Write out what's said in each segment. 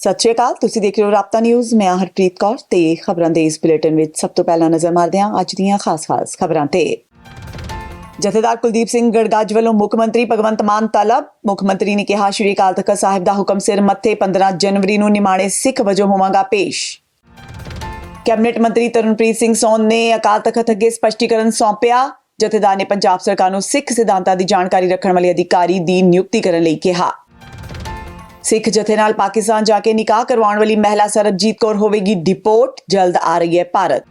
ਸਤਿ ਸ਼੍ਰੀ ਅਕਾਲ, ਤੁਸੀਂ ਦੇਖ ਰਹੇ ਹੋ ਰਾਪਤਾ ਨਿਊਜ਼। ਮੈਂ ਹਰਪ੍ਰੀਤ ਕੌਰ ਤੇ ਖਬਰਾਂ ਦੇ ਇਸ ਬੁਲੇਟਿਨ ਵਿੱਚ ਸਭ ਤੋਂ ਪਹਿਲਾਂ ਨਜ਼ਰ ਮਾਰਦੇ ਹਾਂ ਅੱਜ ਦੀਆਂ ਖਾਸ-ਖਾਸ ਖਬਰਾਂ ਤੇ। ਜਥੇਦਾਰ ਕੁਲਦੀਪ ਸਿੰਘ ਗੜਗਾਜ ਵੱਲੋਂ ਮੁੱਖ ਮੰਤਰੀ ਭਗਵੰਤ ਮਾਨ ਤਲਬ ਮੁੱਖ ਮੰਤਰੀ ਨੇ ਕਿਹਾ, ਸ਼੍ਰੀ ਅਕਾਲ ਤਖਤ ਸਾਹਿਬ ਦਾ ਹੁਕਮ ਸਿਰ ਮੱਥੇ 15 ਜਨਵਰੀ ਨੂੰ ਨਿਮਾਣੇ ਸਿੱਖ ਵਜੋਂ ਹੋਵਾਂਗਾ ਪੇਸ਼। ਕੈਬਨਿਟ ਮੰਤਰੀ ਤਰਨਪ੍ਰੀਤ ਸਿੰਘ ਸੋਨ ਨੇ ਅਕਾਲ ਤਖਤ ਅੱਗੇ ਸਪਸ਼ਟੀਕਰਨ ਸੌਂਪਿਆ। ਜਥੇਦਾਰ ਨੇ ਪੰਜਾਬ ਸਰਕਾਰ ਨੂੰ ਸਿੱਖ ਸਿਧਾਂਤਾਂ ਦੀ ਜਾਣਕਾਰੀ ਰੱਖਣ ਵਾਲੇ ਅਧਿਕਾਰੀ ਦੀ ਨਿਯੁਕਤੀ ਕਰਨ ਲਈ ਕਿਹਾ। ਸਿੱਖ ਜਥੇ ਨਾਲ ਪਾਕਿਸਤਾਨ ਜਾ ਕੇ ਨਿਕਾਹ ਕਰਵਾਉਣ ਵਾਲੀ ਮਹਿਲਾ ਸਰਬਜੀਤ ਕੌਰ ਹੋਵੇਗੀ ਡਿਪੋਰਟ ਜਲਦ ਆ ਰਹੀ ਹੈ ਭਾਰਤ।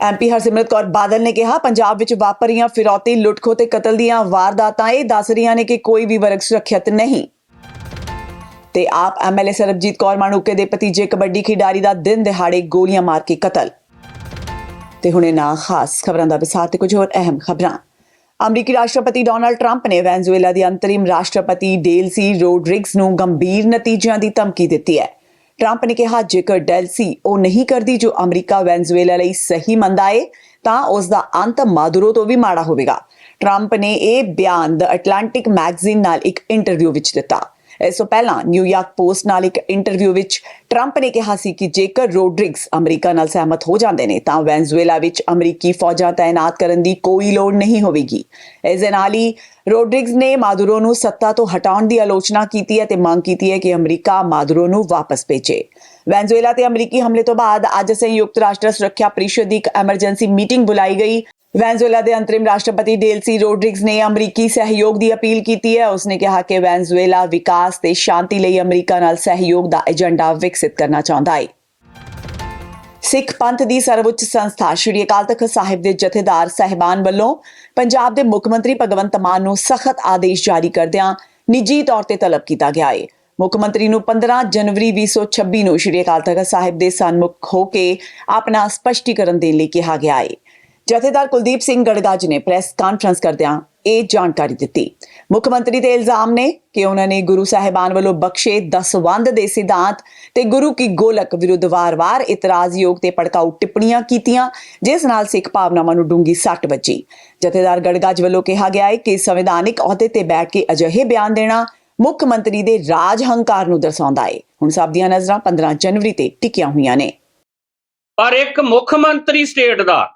ਐਮਪੀ ਹਰਸਿਮਰਤ ਕੌਰ ਬਾਦਲ ਨੇ ਕਿਹਾ, ਪੰਜਾਬ ਵਿੱਚ ਵਾਪਰ ਰਹੀਆਂ ਫਿਰੌਤੀ ਲੁੱਟਖੋ ਤੇ ਕਤਲ ਦੀਆਂ ਵਾਰਦਾਤਾਂ, ਇਹ ਦੱਸ ਰਹੀਆਂ ਨੇ ਕਿ ਕੋਈ ਵੀ ਵਰਗ ਸੁਰੱਖਿਅਤ ਨਹੀਂ। ਤੇ ਆਪ ਐਮਐਲਏ ਸਰਬਜੀਤ ਕੌਰ ਮਾਣੂਕੇ ਦੇ ਭਤੀਜੇ ਕਬੱਡੀ ਖਿਡਾਰੀ ਦਾ ਦਿਨ ਦਿਹਾੜੇ ਗੋਲੀਆਂ ਮਾਰ ਕੇ ਕਤਲ। ਤੇ ਹੁਣੇ ਨਾ ਖਾਸ ਖਬਰਾਂ ਦਾ ਵਿਸਾਰ ਤੇ ਕੁਝ ਹੋਰ ਅਹਿਮ ਖਬਰਾਂ। ਅਮਰੀਕੀ ਰਾਸ਼ਟਰਪਤੀ ਡੋਨਾਲਡ ਟਰੰਪ ਨੇ ਵੈਨਜ਼ੂਏਲਾ ਦੀ ਅੰਤਰਿਮ ਰਾਸ਼ਟਰਪਤੀ ਡੇਲਸੀ ਰੋਡਰਿਗਸ ਨੂੰ ਗੰਭੀਰ ਨਤੀਜਿਆਂ ਦੀ ਧਮਕੀ ਦਿੱਤੀ ਹੈ। ਟਰੰਪ ਨੇ ਕਿਹਾ, ਜੇਕਰ ਡੈਲਸੀ ਉਹ ਨਹੀਂ ਕਰਦੀ ਜੋ ਅਮਰੀਕਾ ਵੈਨਜ਼ੂਏਲਾ ਲਈ ਸਹੀ ਮੰਨਦਾ ਏ, ਤਾਂ ਉਸ ਦਾ ਅੰਤ ਮਾਦੁਰੋ ਤੋਂ ਵੀ ਮਾੜਾ ਹੋਵੇਗਾ। ਟਰੰਪ ਨੇ ਇਹ ਬਿਆਨ ਦ ਅਟਲਾਂਟਿਕ ਮੈਗਜ਼ੀਨ ਨਾਲ ਇੱਕ ਇੰਟਰਵਿਊ ਵਿੱਚ ਦਿੱਤਾ। ਇਸ ਤੋਂ ਪਹਿਲਾਂ ਨਿਊਯਾਰਕ ਪੋਸਟ ਨਾਲ ਇੱਕ ਇੰਟਰਵਿਊ ਵਿੱਚ ਟਰੰਪ ਨੇ ਕਿਹਾ ਸੀ ਕਿ ਜੇਕਰ ਰੋਡਰਿਗਸ ਅਮਰੀਕਾ ਨਾਲ ਸਹਿਮਤ ਹੋ ਜਾਂਦੇ ਨੇ, ਤਾਂ ਵੈਨਜ਼ੂਏਲਾ ਵਿੱਚ ਅਮਰੀਕੀ ਫੌਜਾਂ ਤਾਇਨਾਤ ਕਰਨ ਦੀ ਕੋਈ ਲੋੜ ਨਹੀਂ ਹੋਵੇਗੀ। ਇਸ ਦੇ ਨਾਲ ਹੀ ਰੋਡਰਿਗਸ ਨੇ ਮਾਦੁਰੋ ਨੂੰ ਸੱਤਾ ਤੋਂ ਹਟਾਉਣ ਦੀ ਆਲੋਚਨਾ ਕੀਤੀ ਹੈ ਤੇ ਮੰਗ ਕੀਤੀ ਹੈ ਕਿ ਅਮਰੀਕਾ ਮਾਦੁਰੋ ਨੂੰ ਵਾਪਸ ਭੇਜੇ। ਵੈਨਜ਼ੂਏਲਾ ਤੇ ਅਮਰੀਕੀ ਹਮਲੇ ਤੋਂ ਬਾਅਦ ਅੱਜ ਸੰਯੁਕਤ ਰਾਸ਼ਟਰ ਸੁਰੱਖਿਆ ਪਰਿਸ਼ਦ ਦੀ ਇੱਕ ਐਮਰਜੈਂਸੀ ਮੀਟਿੰਗ ਬੁਲਾਈ ਗਈ। ਵੈਨਜ਼ੂਏਲਾ ਦੇ ਅੰਤਰਿਮ ਰਾਸ਼ਟਰਪਤੀ ਡੇਲਸੀ ਰੋਡਰਿਗਸ ਨੇ ਅਮਰੀਕੀ ਸਹਿਯੋਗ ਦੀ ਅਪੀਲ ਕੀਤੀ ਹੈ। ਉਸਨੇ ਕਿਹਾ ਕਿ ਵੈਨਜ਼ੂਏਲਾ ਵਿਕਾਸ ਤੇ ਸ਼ਾਂਤੀ ਲਈ ਅਮਰੀਕਾ ਨਾਲ ਸਹਿਯੋਗ ਦਾ ਏਜੰਡਾ ਵਿਕਸਿਤ ਕਰਨਾ ਚਾਹੁੰਦਾ ਹੈ। ਸਿੱਖ ਪੰਥ ਦੀ ਸਰਵਉੱਚ ਸੰਸਥਾ ਸ਼੍ਰੀ ਅਕਾਲ ਤਖਤ ਸਾਹਿਬ ਦੇ ਜਥੇਦਾਰ ਸਹਿਬਾਨ ਵੱਲੋਂ ਪੰਜਾਬ ਦੇ ਮੁੱਖ ਮੰਤਰੀ ਭਗਵੰਤ ਮਾਨ ਨੂੰ ਸਖਤ ਆਦੇਸ਼ ਜਾਰੀ ਕਰਦਿਆਂ ਨਿੱਜੀ ਤੌਰ ਤੇ ਤਲਬ ਕੀਤਾ ਗਿਆ ਹੈ। ਮੁੱਖ ਮੰਤਰੀ ਨੂੰ 15 ਜਨਵਰੀ 2026 ਨੂੰ ਸ਼੍ਰੀ ਅਕਾਲ ਤਖਤ ਸਾਹਿਬ ਦੇ ਸਨਮੁਖ ਹੋ ਕੇ ਆਪਣਾ ਸਪਸ਼ਟੀਕਰਨ ਦੇਣ ਲਈ ਕਿਹਾ ਗਿਆ ਹੈ। ਜਥੇਦਾਰ ਕੁਲਦੀਪ ਸਿੰਘ ਗੜਗਾਜ ਨੇ ਪ੍ਰੈਸ ਕਾਨਫਰੰਸ ਕਰਦਿਆਂ ਇਹ ਜਾਣਕਾਰੀ ਦਿੱਤੀ। ਮੁੱਖ ਮੰਤਰੀ ਤੇ ਇਲਜ਼ਾਮ ਨੇ ਕਿ ਉਹਨਾਂ ਨੇ ਗੁਰੂ ਸਾਹਿਬਾਨ ਵੱਲੋਂ ਬਖਸ਼ੇ ਦਸਵੰਦ ਦੇ ਸਿਧਾਂਤ ਤੇ ਗੁਰੂ ਕੀ ਗੋਲਕ ਵਿਰੁੱਧ ਵਾਰ-ਵਾਰ ਇਤਰਾਜ਼ਯੋਗ ਤੇ ਭੜਕਾਊ ਟਿੱਪਣੀਆਂ ਕੀਤੀਆਂ, ਜਿਸ ਨਾਲ ਸਿੱਖ ਭਾਵਨਾਵਾਂ ਨੂੰ ਡੂੰਗੀ ਸੱਟ ਵੱਜੀ। ਜਥੇਦਾਰ ਗੜਗਾਜ ਵੱਲੋਂ ਕਿਹਾ ਗਿਆ ਹੈ ਕਿ ਸੰਵਿਧਾਨਿਕ ਅਹੁਦੇ ਤੇ ਬੈਠ ਕੇ ਅਜਿਹੇ ਬਿਆਨ ਦੇਣਾ ਮੁੱਖ ਮੰਤਰੀ ਦੇ ਰਾਜ ਹੰਕਾਰ ਨੂੰ ਦਰਸਾਉਂਦਾ ਹੈ। ਹੁਣ ਸਭ ਦੀਆਂ ਨਜ਼ਰਾਂ 15 ਜਨਵਰੀ ਤੇ ਟਿਕੀਆਂ ਹੋਈਆਂ ਨੇ। ਪਰ ਇੱਕ ਮੁੱਖ ਮੰਤਰੀ ਸਟੇਟ ਦਾ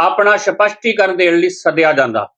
ਆਪਣਾ ਸਪਸ਼ਟੀਕਰਨ ਦੇਣ ਲਈ ਸੱਦਿਆ ਜਾਂਦਾ।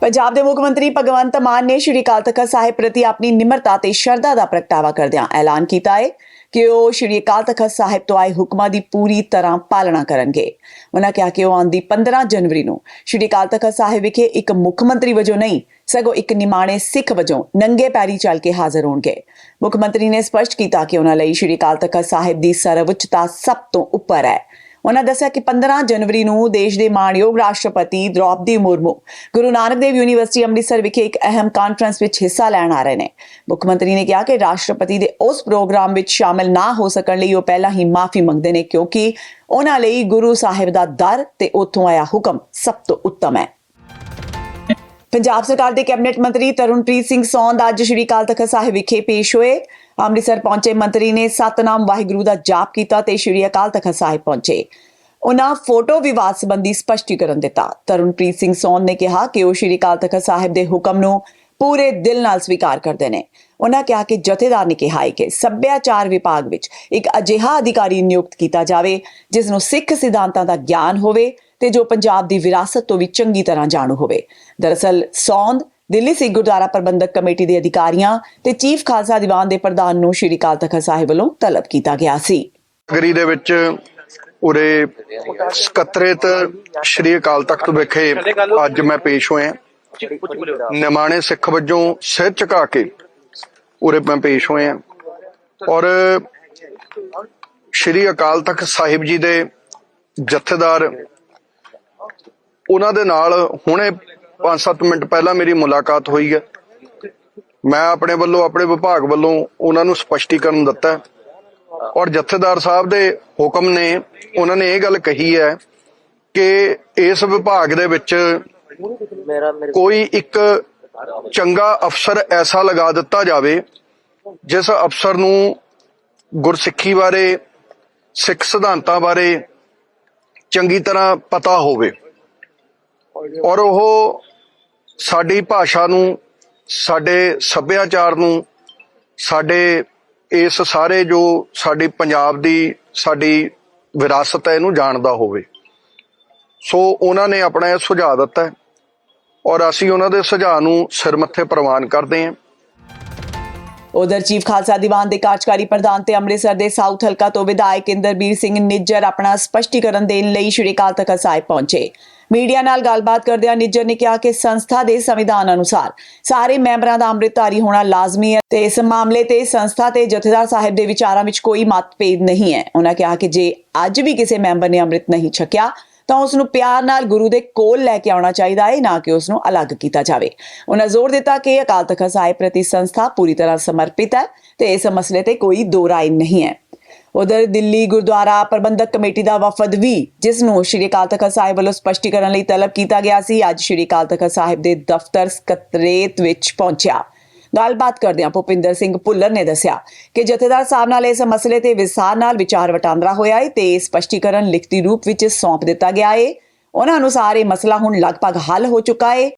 ਪੰਜਾਬ ਦੇ ਮੁੱਖ ਮੰਤਰੀ ਭਗਵੰਤ ਮਾਨ ਨੇ ਸ਼੍ਰੀ ਅਕਾਲ ਤਖਤ ਸਾਹਿਬ ਪ੍ਰਤੀ ਆਪਣੀ ਨਿਮਰਤਾ ਤੇ ਸ਼ਰਧਾ ਦਾ ਪ੍ਰਗਟਾਵਾ ਕਰਦਿਆਂ ਐਲਾਨ ਕੀਤਾ ਹੈ ਕਿ ਉਹ ਸ਼੍ਰੀ ਅਕਾਲ ਤਖਤ ਸਾਹਿਬ ਤੋਂ ਆਏ ਹੁਕਮਾਂ ਦੀ ਪੂਰੀ ਤਰ੍ਹਾਂ ਪਾਲਣਾ ਕਰਨਗੇ। ਉਹਨਾਂ ਕਿਹਾ ਕਿ ਉਹ ਆਉਂਦੀ 15 ਜਨਵਰੀ ਨੂੰ ਸ਼੍ਰੀ ਅਕਾਲ ਤਖਤ ਸਾਹਿਬ ਵਿਖੇ ਇੱਕ ਮੁੱਖ ਮੰਤਰੀ ਵਜੋਂ ਨਹੀਂ, ਸਗੋਂ ਇੱਕ ਨਿਮਾਣੇ ਸਿੱਖ ਵਜੋਂ ਨੰਗੇ ਪੈਰੀ ਚੱਲ ਕੇ ਹਾਜ਼ਰ ਹੋਣਗੇ। ਮੁੱਖ ਮੰਤਰੀ ਨੇ ਸਪਸ਼ਟ ਕੀਤਾ ਕਿ ਉਹਨਾਂ ਲਈ ਸ਼੍ਰੀ ਅਕਾਲ ਤਖਤ ਸਾਹਿਬ ਦੀ ਸਰਵਉੱਚਤਾ ਸਭ ਤੋਂ ਉੱਪਰ ਹੈ। ਉਹਨਾਂ ਦੱਸਿਆ ਕਿ 15 ਜਨਵਰੀ ਨੂੰ ਦੇਸ਼ ਦੇ ਮਾਣਯੋਗ ਰਾਸ਼ਟਰਪਤੀ ਦ੍ਰੋਪਦੀ ਮੁਰਮੂ ਗੁਰੂ ਨਾਨਕ ਦੇਵ ਯੂਨੀਵਰਸਿਟੀ ਅੰਮ੍ਰਿਤਸਰ ਵਿਖੇ ਇੱਕ ਅਹਿਮ ਕਾਨਫਰੰਸ ਵਿੱਚ ਹਿੱਸਾ ਲੈਣ ਆ ਰਹੇ ਨੇ। ਮੁੱਖ ਮੰਤਰੀ ਨੇ ਕਿਹਾ ਕਿ ਰਾਸ਼ਟਰਪਤੀ ਦੇ ਉਸ ਪ੍ਰੋਗਰਾਮ ਵਿੱਚ ਸ਼ਾਮਲ ਨਾ ਹੋ ਸਕਣ ਲਈ ਉਹ ਪਹਿਲਾਂ ਹੀ ਮਾਫੀ ਮੰਗਦੇ ਨੇ ਕਿਉਂਕਿ ਉਹਨਾਂ ਲਈ ਗੁਰੂ ਸਾਹਿਬ ਦਾ ਦਰ ਤੇ ਉੱਥੋਂ ਆਇਆ ਹੁਕਮ ਸਭ ਤੋਂ ਉੱਤਮ ਹੈ। ਪੰਜਾਬ ਸਰਕਾਰ ਦੇ ਕੈਬਨਿਟ ਮੰਤਰੀ ਤਰੁਣਪ੍ਰੀਤ ਸਿੰਘ ਸੌਂਦ ਅੱਜ ਸ਼੍ਰੀ ਅਕਾਲ ਤਖਤ ਸਾਹਿਬ ਵਿਖੇ ਪੇਸ਼ ਹੋਏ। ਅੰਮ੍ਰਿਤਸਰ ਪਹੁੰਚੇ ਮੰਤਰੀ ਨੇ ਸਤਨਾਮ ਵਾਹਿਗੁਰੂ ਦਾ ਜਾਪ ਕੀਤਾ ਤੇ ਸ਼੍ਰੀ ਅਕਾਲ ਤਖਤ ਸਾਹਿਬ ਪਹੁੰਚੇ। ਉਹਨਾਂ ਫੋਟੋ ਵਿਵਾਦ ਸੰਬੰਧੀ ਸਪਸ਼ਟੀਕਰਨ ਦਿੱਤਾ। ਤਰੁਣਪ੍ਰੀਤ ਸਿੰਘ ਸੌਂਦ ਨੇ ਕਿਹਾ ਕਿ ਉਹ ਸ਼੍ਰੀ ਅਕਾਲ ਤਖਤ ਸਾਹਿਬ ਦੇ ਹੁਕਮ ਨੂੰ ਪੂਰੇ ਦਿਲ ਨਾਲ ਸਵੀਕਾਰ ਕਰਦੇ ਨੇ। ਉਹਨਾਂ ਕਿਹਾ ਕਿ ਜਥੇਦਾਰ ਨੇ ਕਿਹਾ ਹੈ ਕਿ ਸੱਭਿਆਚਾਰ ਵਿਭਾਗ ਵਿੱਚ ਇੱਕ ਅਜਿਹਾ ਅਧਿਕਾਰੀ ਨਿਯੁਕਤ ਕੀਤਾ ਜਾਵੇ, ਜਿਸ ਨੂੰ ਸਿੱਖ ਸਿਧਾਂਤਾਂ ਦਾ ਗਿਆਨ ਹੋਵੇ ਤੇ ਜੋ ਪੰਜਾਬ ਦੀ ਵਿਰਾਸਤ ਤੋਂ ਵੀ ਚੰਗੀ ਤਰ੍ਹਾਂ ਜਾਣੂ ਹੋਵੇ। ਦਰਅਸਲ ਸੌਂਦ ਦਿੱਲੀ ਸਿੱਖ ਗੁਰਦੁਆਰਾ ਪ੍ਰਬੰਧਕ ਕਮੇਟੀ ਦੇ ਅਧਿਕਾਰੀਆਂ ਤੇ ਚੀਫ ਖਾਲਸਾ ਦੀਵਾਨ ਦੇ ਪ੍ਰਧਾਨ ਨੂੰ ਸ਼੍ਰੀ ਅਕਾਲ ਤਖਤ ਸਾਹਿਬ ਵੱਲੋਂ ਤਲਬ ਕੀਤਾ ਗਿਆ ਸੀ। ਨਗਰੀ ਦੇ ਵਿੱਚ ਉਰੇ ਸਕੱਤਰੇਤ ਸ਼੍ਰੀ ਅਕਾਲ ਤਖਤ ਵਿਖੇ ਅੱਜ ਮੈਂ ਪੇਸ਼ ਹੋਇਆ। ਨਿਮਾਣੇ ਸਿੱਖ ਵਜੋਂ ਸਿਰ ਝੁਕਾ ਕੇ ਉਰੇ ਮੈਂ ਪੇਸ਼ ਹੋਇਆ। ਔਰ ਸ਼੍ਰੀ ਅਕਾਲ ਤਖਤ ਸਾਹਿਬ ਜੀ ਦੇ ਜਥੇਦਾਰ, ਉਹਨਾਂ ਦੇ ਨਾਲ ਹੁਣੇ 5-7 ਮਿੰਟ ਪਹਿਲਾਂ ਮੇਰੀ ਮੁਲਾਕਾਤ ਹੋਈ ਹੈ। ਮੈਂ ਆਪਣੇ ਵੱਲੋਂ, ਆਪਣੇ ਵਿਭਾਗ ਵੱਲੋਂ ਉਹਨਾਂ ਨੂੰ ਸਪਸ਼ਟੀਕਰਨ ਦਿੱਤਾ ਔਰ ਜਥੇਦਾਰ ਸਾਹਿਬ ਦੇ ਹੁਕਮ ਨੇ, ਉਹਨਾਂ ਨੇ ਇਹ ਗੱਲ ਕਹੀ ਹੈ ਕਿ ਇਸ ਵਿਭਾਗ ਦੇ ਵਿੱਚ ਕੋਈ ਇੱਕ ਚੰਗਾ ਅਫਸਰ ਐਸਾ ਲਗਾ ਦਿੱਤਾ ਜਾਵੇ, ਜਿਸ ਅਫਸਰ ਨੂੰ ਗੁਰਸਿੱਖੀ ਬਾਰੇ, ਸਿੱਖ ਸਿਧਾਂਤਾਂ ਬਾਰੇ ਚੰਗੀ ਤਰ੍ਹਾਂ ਪਤਾ ਹੋਵੇ। ਔਰ ਉਹ ਸਾਡੀ ਭਾਸ਼ਾ ਨੂੰ, ਸਾਡੇ ਸੱਭਿਆਚਾਰ ਨੂੰ, ਸਾਡੇ ਇਸ ਸਾਰੇ ਜੋ ਸਾਡੀ ਪੰਜਾਬ ਦੀ ਸਾਡੀ ਵਿਰਾਸਤ ਹੈ ਇਹਨੂੰ ਜਾਣਦਾ ਹੋਵੇ। ਸੋ ਉਹਨਾਂ ਨੇ ਆਪਣਾ ਇਹ ਸੁਝਾਅ ਦਿੱਤਾ ਔਰ ਅਸੀਂ ਉਹਨਾਂ ਦੇ ਸੁਝਾਅ ਨੂੰ ਸਿਰ ਮੱਥੇ ਪ੍ਰਵਾਨ ਕਰਦੇ ਹਾਂ। ਉਧਰ ਚੀਫ ਖਾਲਸਾ ਦੀਵਾਨ ਦੇ ਕਾਰਜਕਾਰੀ ਪ੍ਰਧਾਨ ਤੇ ਅੰਮ੍ਰਿਤਸਰ ਦੇ ਸਾਊਥ ਹਲਕਾ ਤੋਂ ਵਿਧਾਇਕ ਇੰਦਰਬੀਰ ਸਿੰਘ ਨਿੱਜਰ ਆਪਣਾ ਸਪਸ਼ਟੀਕਰਨ ਦੇਣ ਲਈ ਸ਼੍ਰੀ ਅਕਾਲ ਤਖਤ ਸਾਹਿਬ ਪਹੁੰਚੇ। ਮੀਡੀਆ ਨਾਲ ਗੱਲਬਾਤ ਕਰਦਿਆਂ ਨਿੱਜਰ ਨੇ ਕਿਹਾ ਕਿ ਸੰਸਥਾ ਦੇ ਸੰਵਿਧਾਨ ਅਨੁਸਾਰ ਸਾਰੇ ਮੈਂਬਰਾਂ ਦਾ ਅੰਮ੍ਰਿਤਧਾਰੀ ਹੋਣਾ ਲਾਜ਼ਮੀ ਹੈ ਤੇ ਇਸ ਮਾਮਲੇ ਤੇ ਸੰਸਥਾ ਤੇ ਜਥੇਦਾਰ ਸਾਹਿਬ ਦੇ ਵਿਚਾਰਾਂ ਵਿੱਚ ਕੋਈ ਮਤਭੇਦ ਨਹੀਂ ਹੈ। ਉਹਨਾਂ ਕਿਹਾ ਕਿ ਜੇ ਅੱਜ ਵੀ ਕਿਸੇ ਮੈਂਬਰ ਨੇ ਅੰਮ੍ਰਿਤ ਨਹੀਂ ਛਕਿਆ ਤਾਂ ਉਸ ਨੂੰ ਪਿਆਰ ਨਾਲ ਗੁਰੂ ਦੇ ਕੋਲ ਲੈ ਕੇ ਆਉਣਾ ਚਾਹੀਦਾ ਹੈ, ਨਾ ਕਿ ਉਸ ਨੂੰ ਅਲੱਗ ਕੀਤਾ ਜਾਵੇ। ਉਹਨਾਂ ਜ਼ੋਰ ਦਿੱਤਾ ਕਿ ਅਕਾਲ ਤਖਤ ਸਾਹਿਬ ਪ੍ਰਤੀ ਸੰਸਥਾ ਪੂਰੀ ਤਰ੍ਹਾਂ ਸਮਰਪਿਤ ਹੈ ਤੇ ਇਸ ਮਸਲੇ ਤੇ ਕੋਈ ਦੋ ਰਾਏ ਨਹੀਂ ਹੈ। ਉਧਰ ਦਿੱਲੀ ਗੁਰਦੁਆਰਾ ਪ੍ਰਬੰਧਕ ਕਮੇਟੀ ਦਾ ਵਫਦ ਵੀ, ਜਿਸ ਨੂੰ ਸ਼੍ਰੀ ਅਕਾਲ ਤਖਤ ਸਾਹਿਬ ਵੱਲੋਂ ਸਪਸ਼ਟੀਕਰਨ ਲਈ ਤਲਬ ਕੀਤਾ ਗਿਆ ਸੀ, ਅੱਜ ਸ਼੍ਰੀ ਅਕਾਲ ਤਖਤ ਸਾਹਿਬ ਦੇ ਦਫ਼ਤਰ ਸਕੱਤਰੇਤ ਵਿੱਚ ਪਹੁੰਚਿਆ। ਗੱਲਬਾਤ ਕਰਦਿਆਂ ਭੁਪਿੰਦਰ ਸਿੰਘ ਭੁੱਲਰ ਨੇ ਦੱਸਿਆ ਕਿ ਜਥੇਦਾਰ ਸਾਹਿਬ ਨਾਲ ਇਸ ਮਸਲੇ ਤੇ ਵਿਸਾਰ ਨਾਲ ਵਿਚਾਰ ਵਟਾਂਦਰਾ ਹੋਇਆ ਹੈ ਤੇ ਸਪਸ਼ਟੀਕਰਨ ਲਿਖਤੀ ਰੂਪ ਵਿੱਚ ਸੌਂਪ ਦਿੱਤਾ ਗਿਆ ਹੈ ਉਹਨਾਂ ਅਨੁਸਾਰ ਇਹ ਮਸਲਾ ਹੁਣ ਲਗਭਗ ਹੱਲ ਹੋ ਚੁੱਕਾ ਹੈ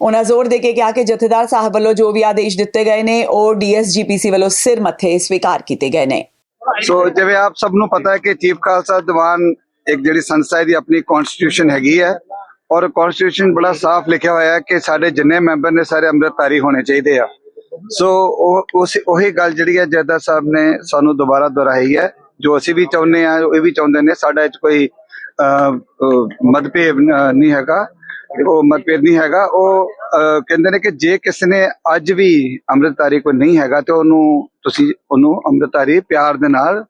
ਉਹਨਾਂ ਜ਼ੋਰ ਦੇ ਕੇ ਕਿਹਾ ਕਿ ਜਥੇਦਾਰ ਸਾਹਿਬ ਵੱਲੋਂ ਜੋ ਵੀ ਆਦੇਸ਼ ਦਿੱਤੇ ਗਏ ਨੇ, ਉਹ ਡੀਐਸਜੀਪੀਸੀ ਵੱਲੋਂ ਸਿਰ ਮੱਥੇ ਸਵੀਕਾਰ ਕੀਤੇ ਗਏ ਨੇ। ਸੋ ਜਿਵੇਂ ਆਪ ਸਭ ਨੂੰ ਪਤਾ ਹੈ ਕਿ ਚੀਫ ਖਾਲਸਾ ਦੀਵਾਨ ਇੱਕ ਜਿਹੜੀ ਸੰਸਥਾ ਹੈ ਦੀ ਆਪਣੀ ਕਨਸਟੀਟਿਊਸ਼ਨ ਹੈਗੀ ਹੈ ਔਰ ਕਨਸਟੀਟਿਊਸ਼ਨ ਬੜਾ ਸਾਫ਼ ਲਿਖਿਆ ਹੋਇਆ ਹੈ ਕਿ ਸਾਡੇ ਜਿੰਨੇ ਮੈਂਬਰ ਨੇ ਸਾਰੇ ਅੰਮ੍ਰਿਤਧਾਰੀ ਹੋਣੇ ਚਾਹੀਦੇ ਆ। ਸੋ ਉਹ ਉਸ ਉਹੀ ਗੱਲ ਜਿਹੜੀ ਹੈ ਜੈਦਾ ਸਾਹਿਬ ਨੇ ਸਾਨੂੰ ਦੁਬਾਰਾ ਦੁਹਰਾਈ ਹੈ ਜੋ ਅਸੀਂ ਵੀ ਚਾਹੁੰਦੇ ਆ ਇਹ ਵੀ ਚਾਹੁੰਦੇ ਨੇ ਸਾਡਾ ਇਹ ਕੋਈ ਅਹ, ਮਤਭੇਦ ਨਹੀਂ ਹੈਗਾ ਉਹ ਮਤਭੇਦ ਨਹੀਂ ਹੈਗਾ ਉਹ ਕਹਿੰਦੇ ਨੇ ਕਿ ਜੇ ਕਿਸੇ ਨੇ ਅੱਜ ਵੀ ਅੰਮ੍ਰਿਤਧਾਰੀ ਕੋਈ ਨਹੀਂ ਹੈਗਾ ਤੇ ਉਹਨੂੰ ਤੁਸੀਂ ਉਹਨੂੰ ਅੰਮ੍ਰਿਤਧਾਰੀ ਪਿਆਰ ਦੇ ਨਾਲ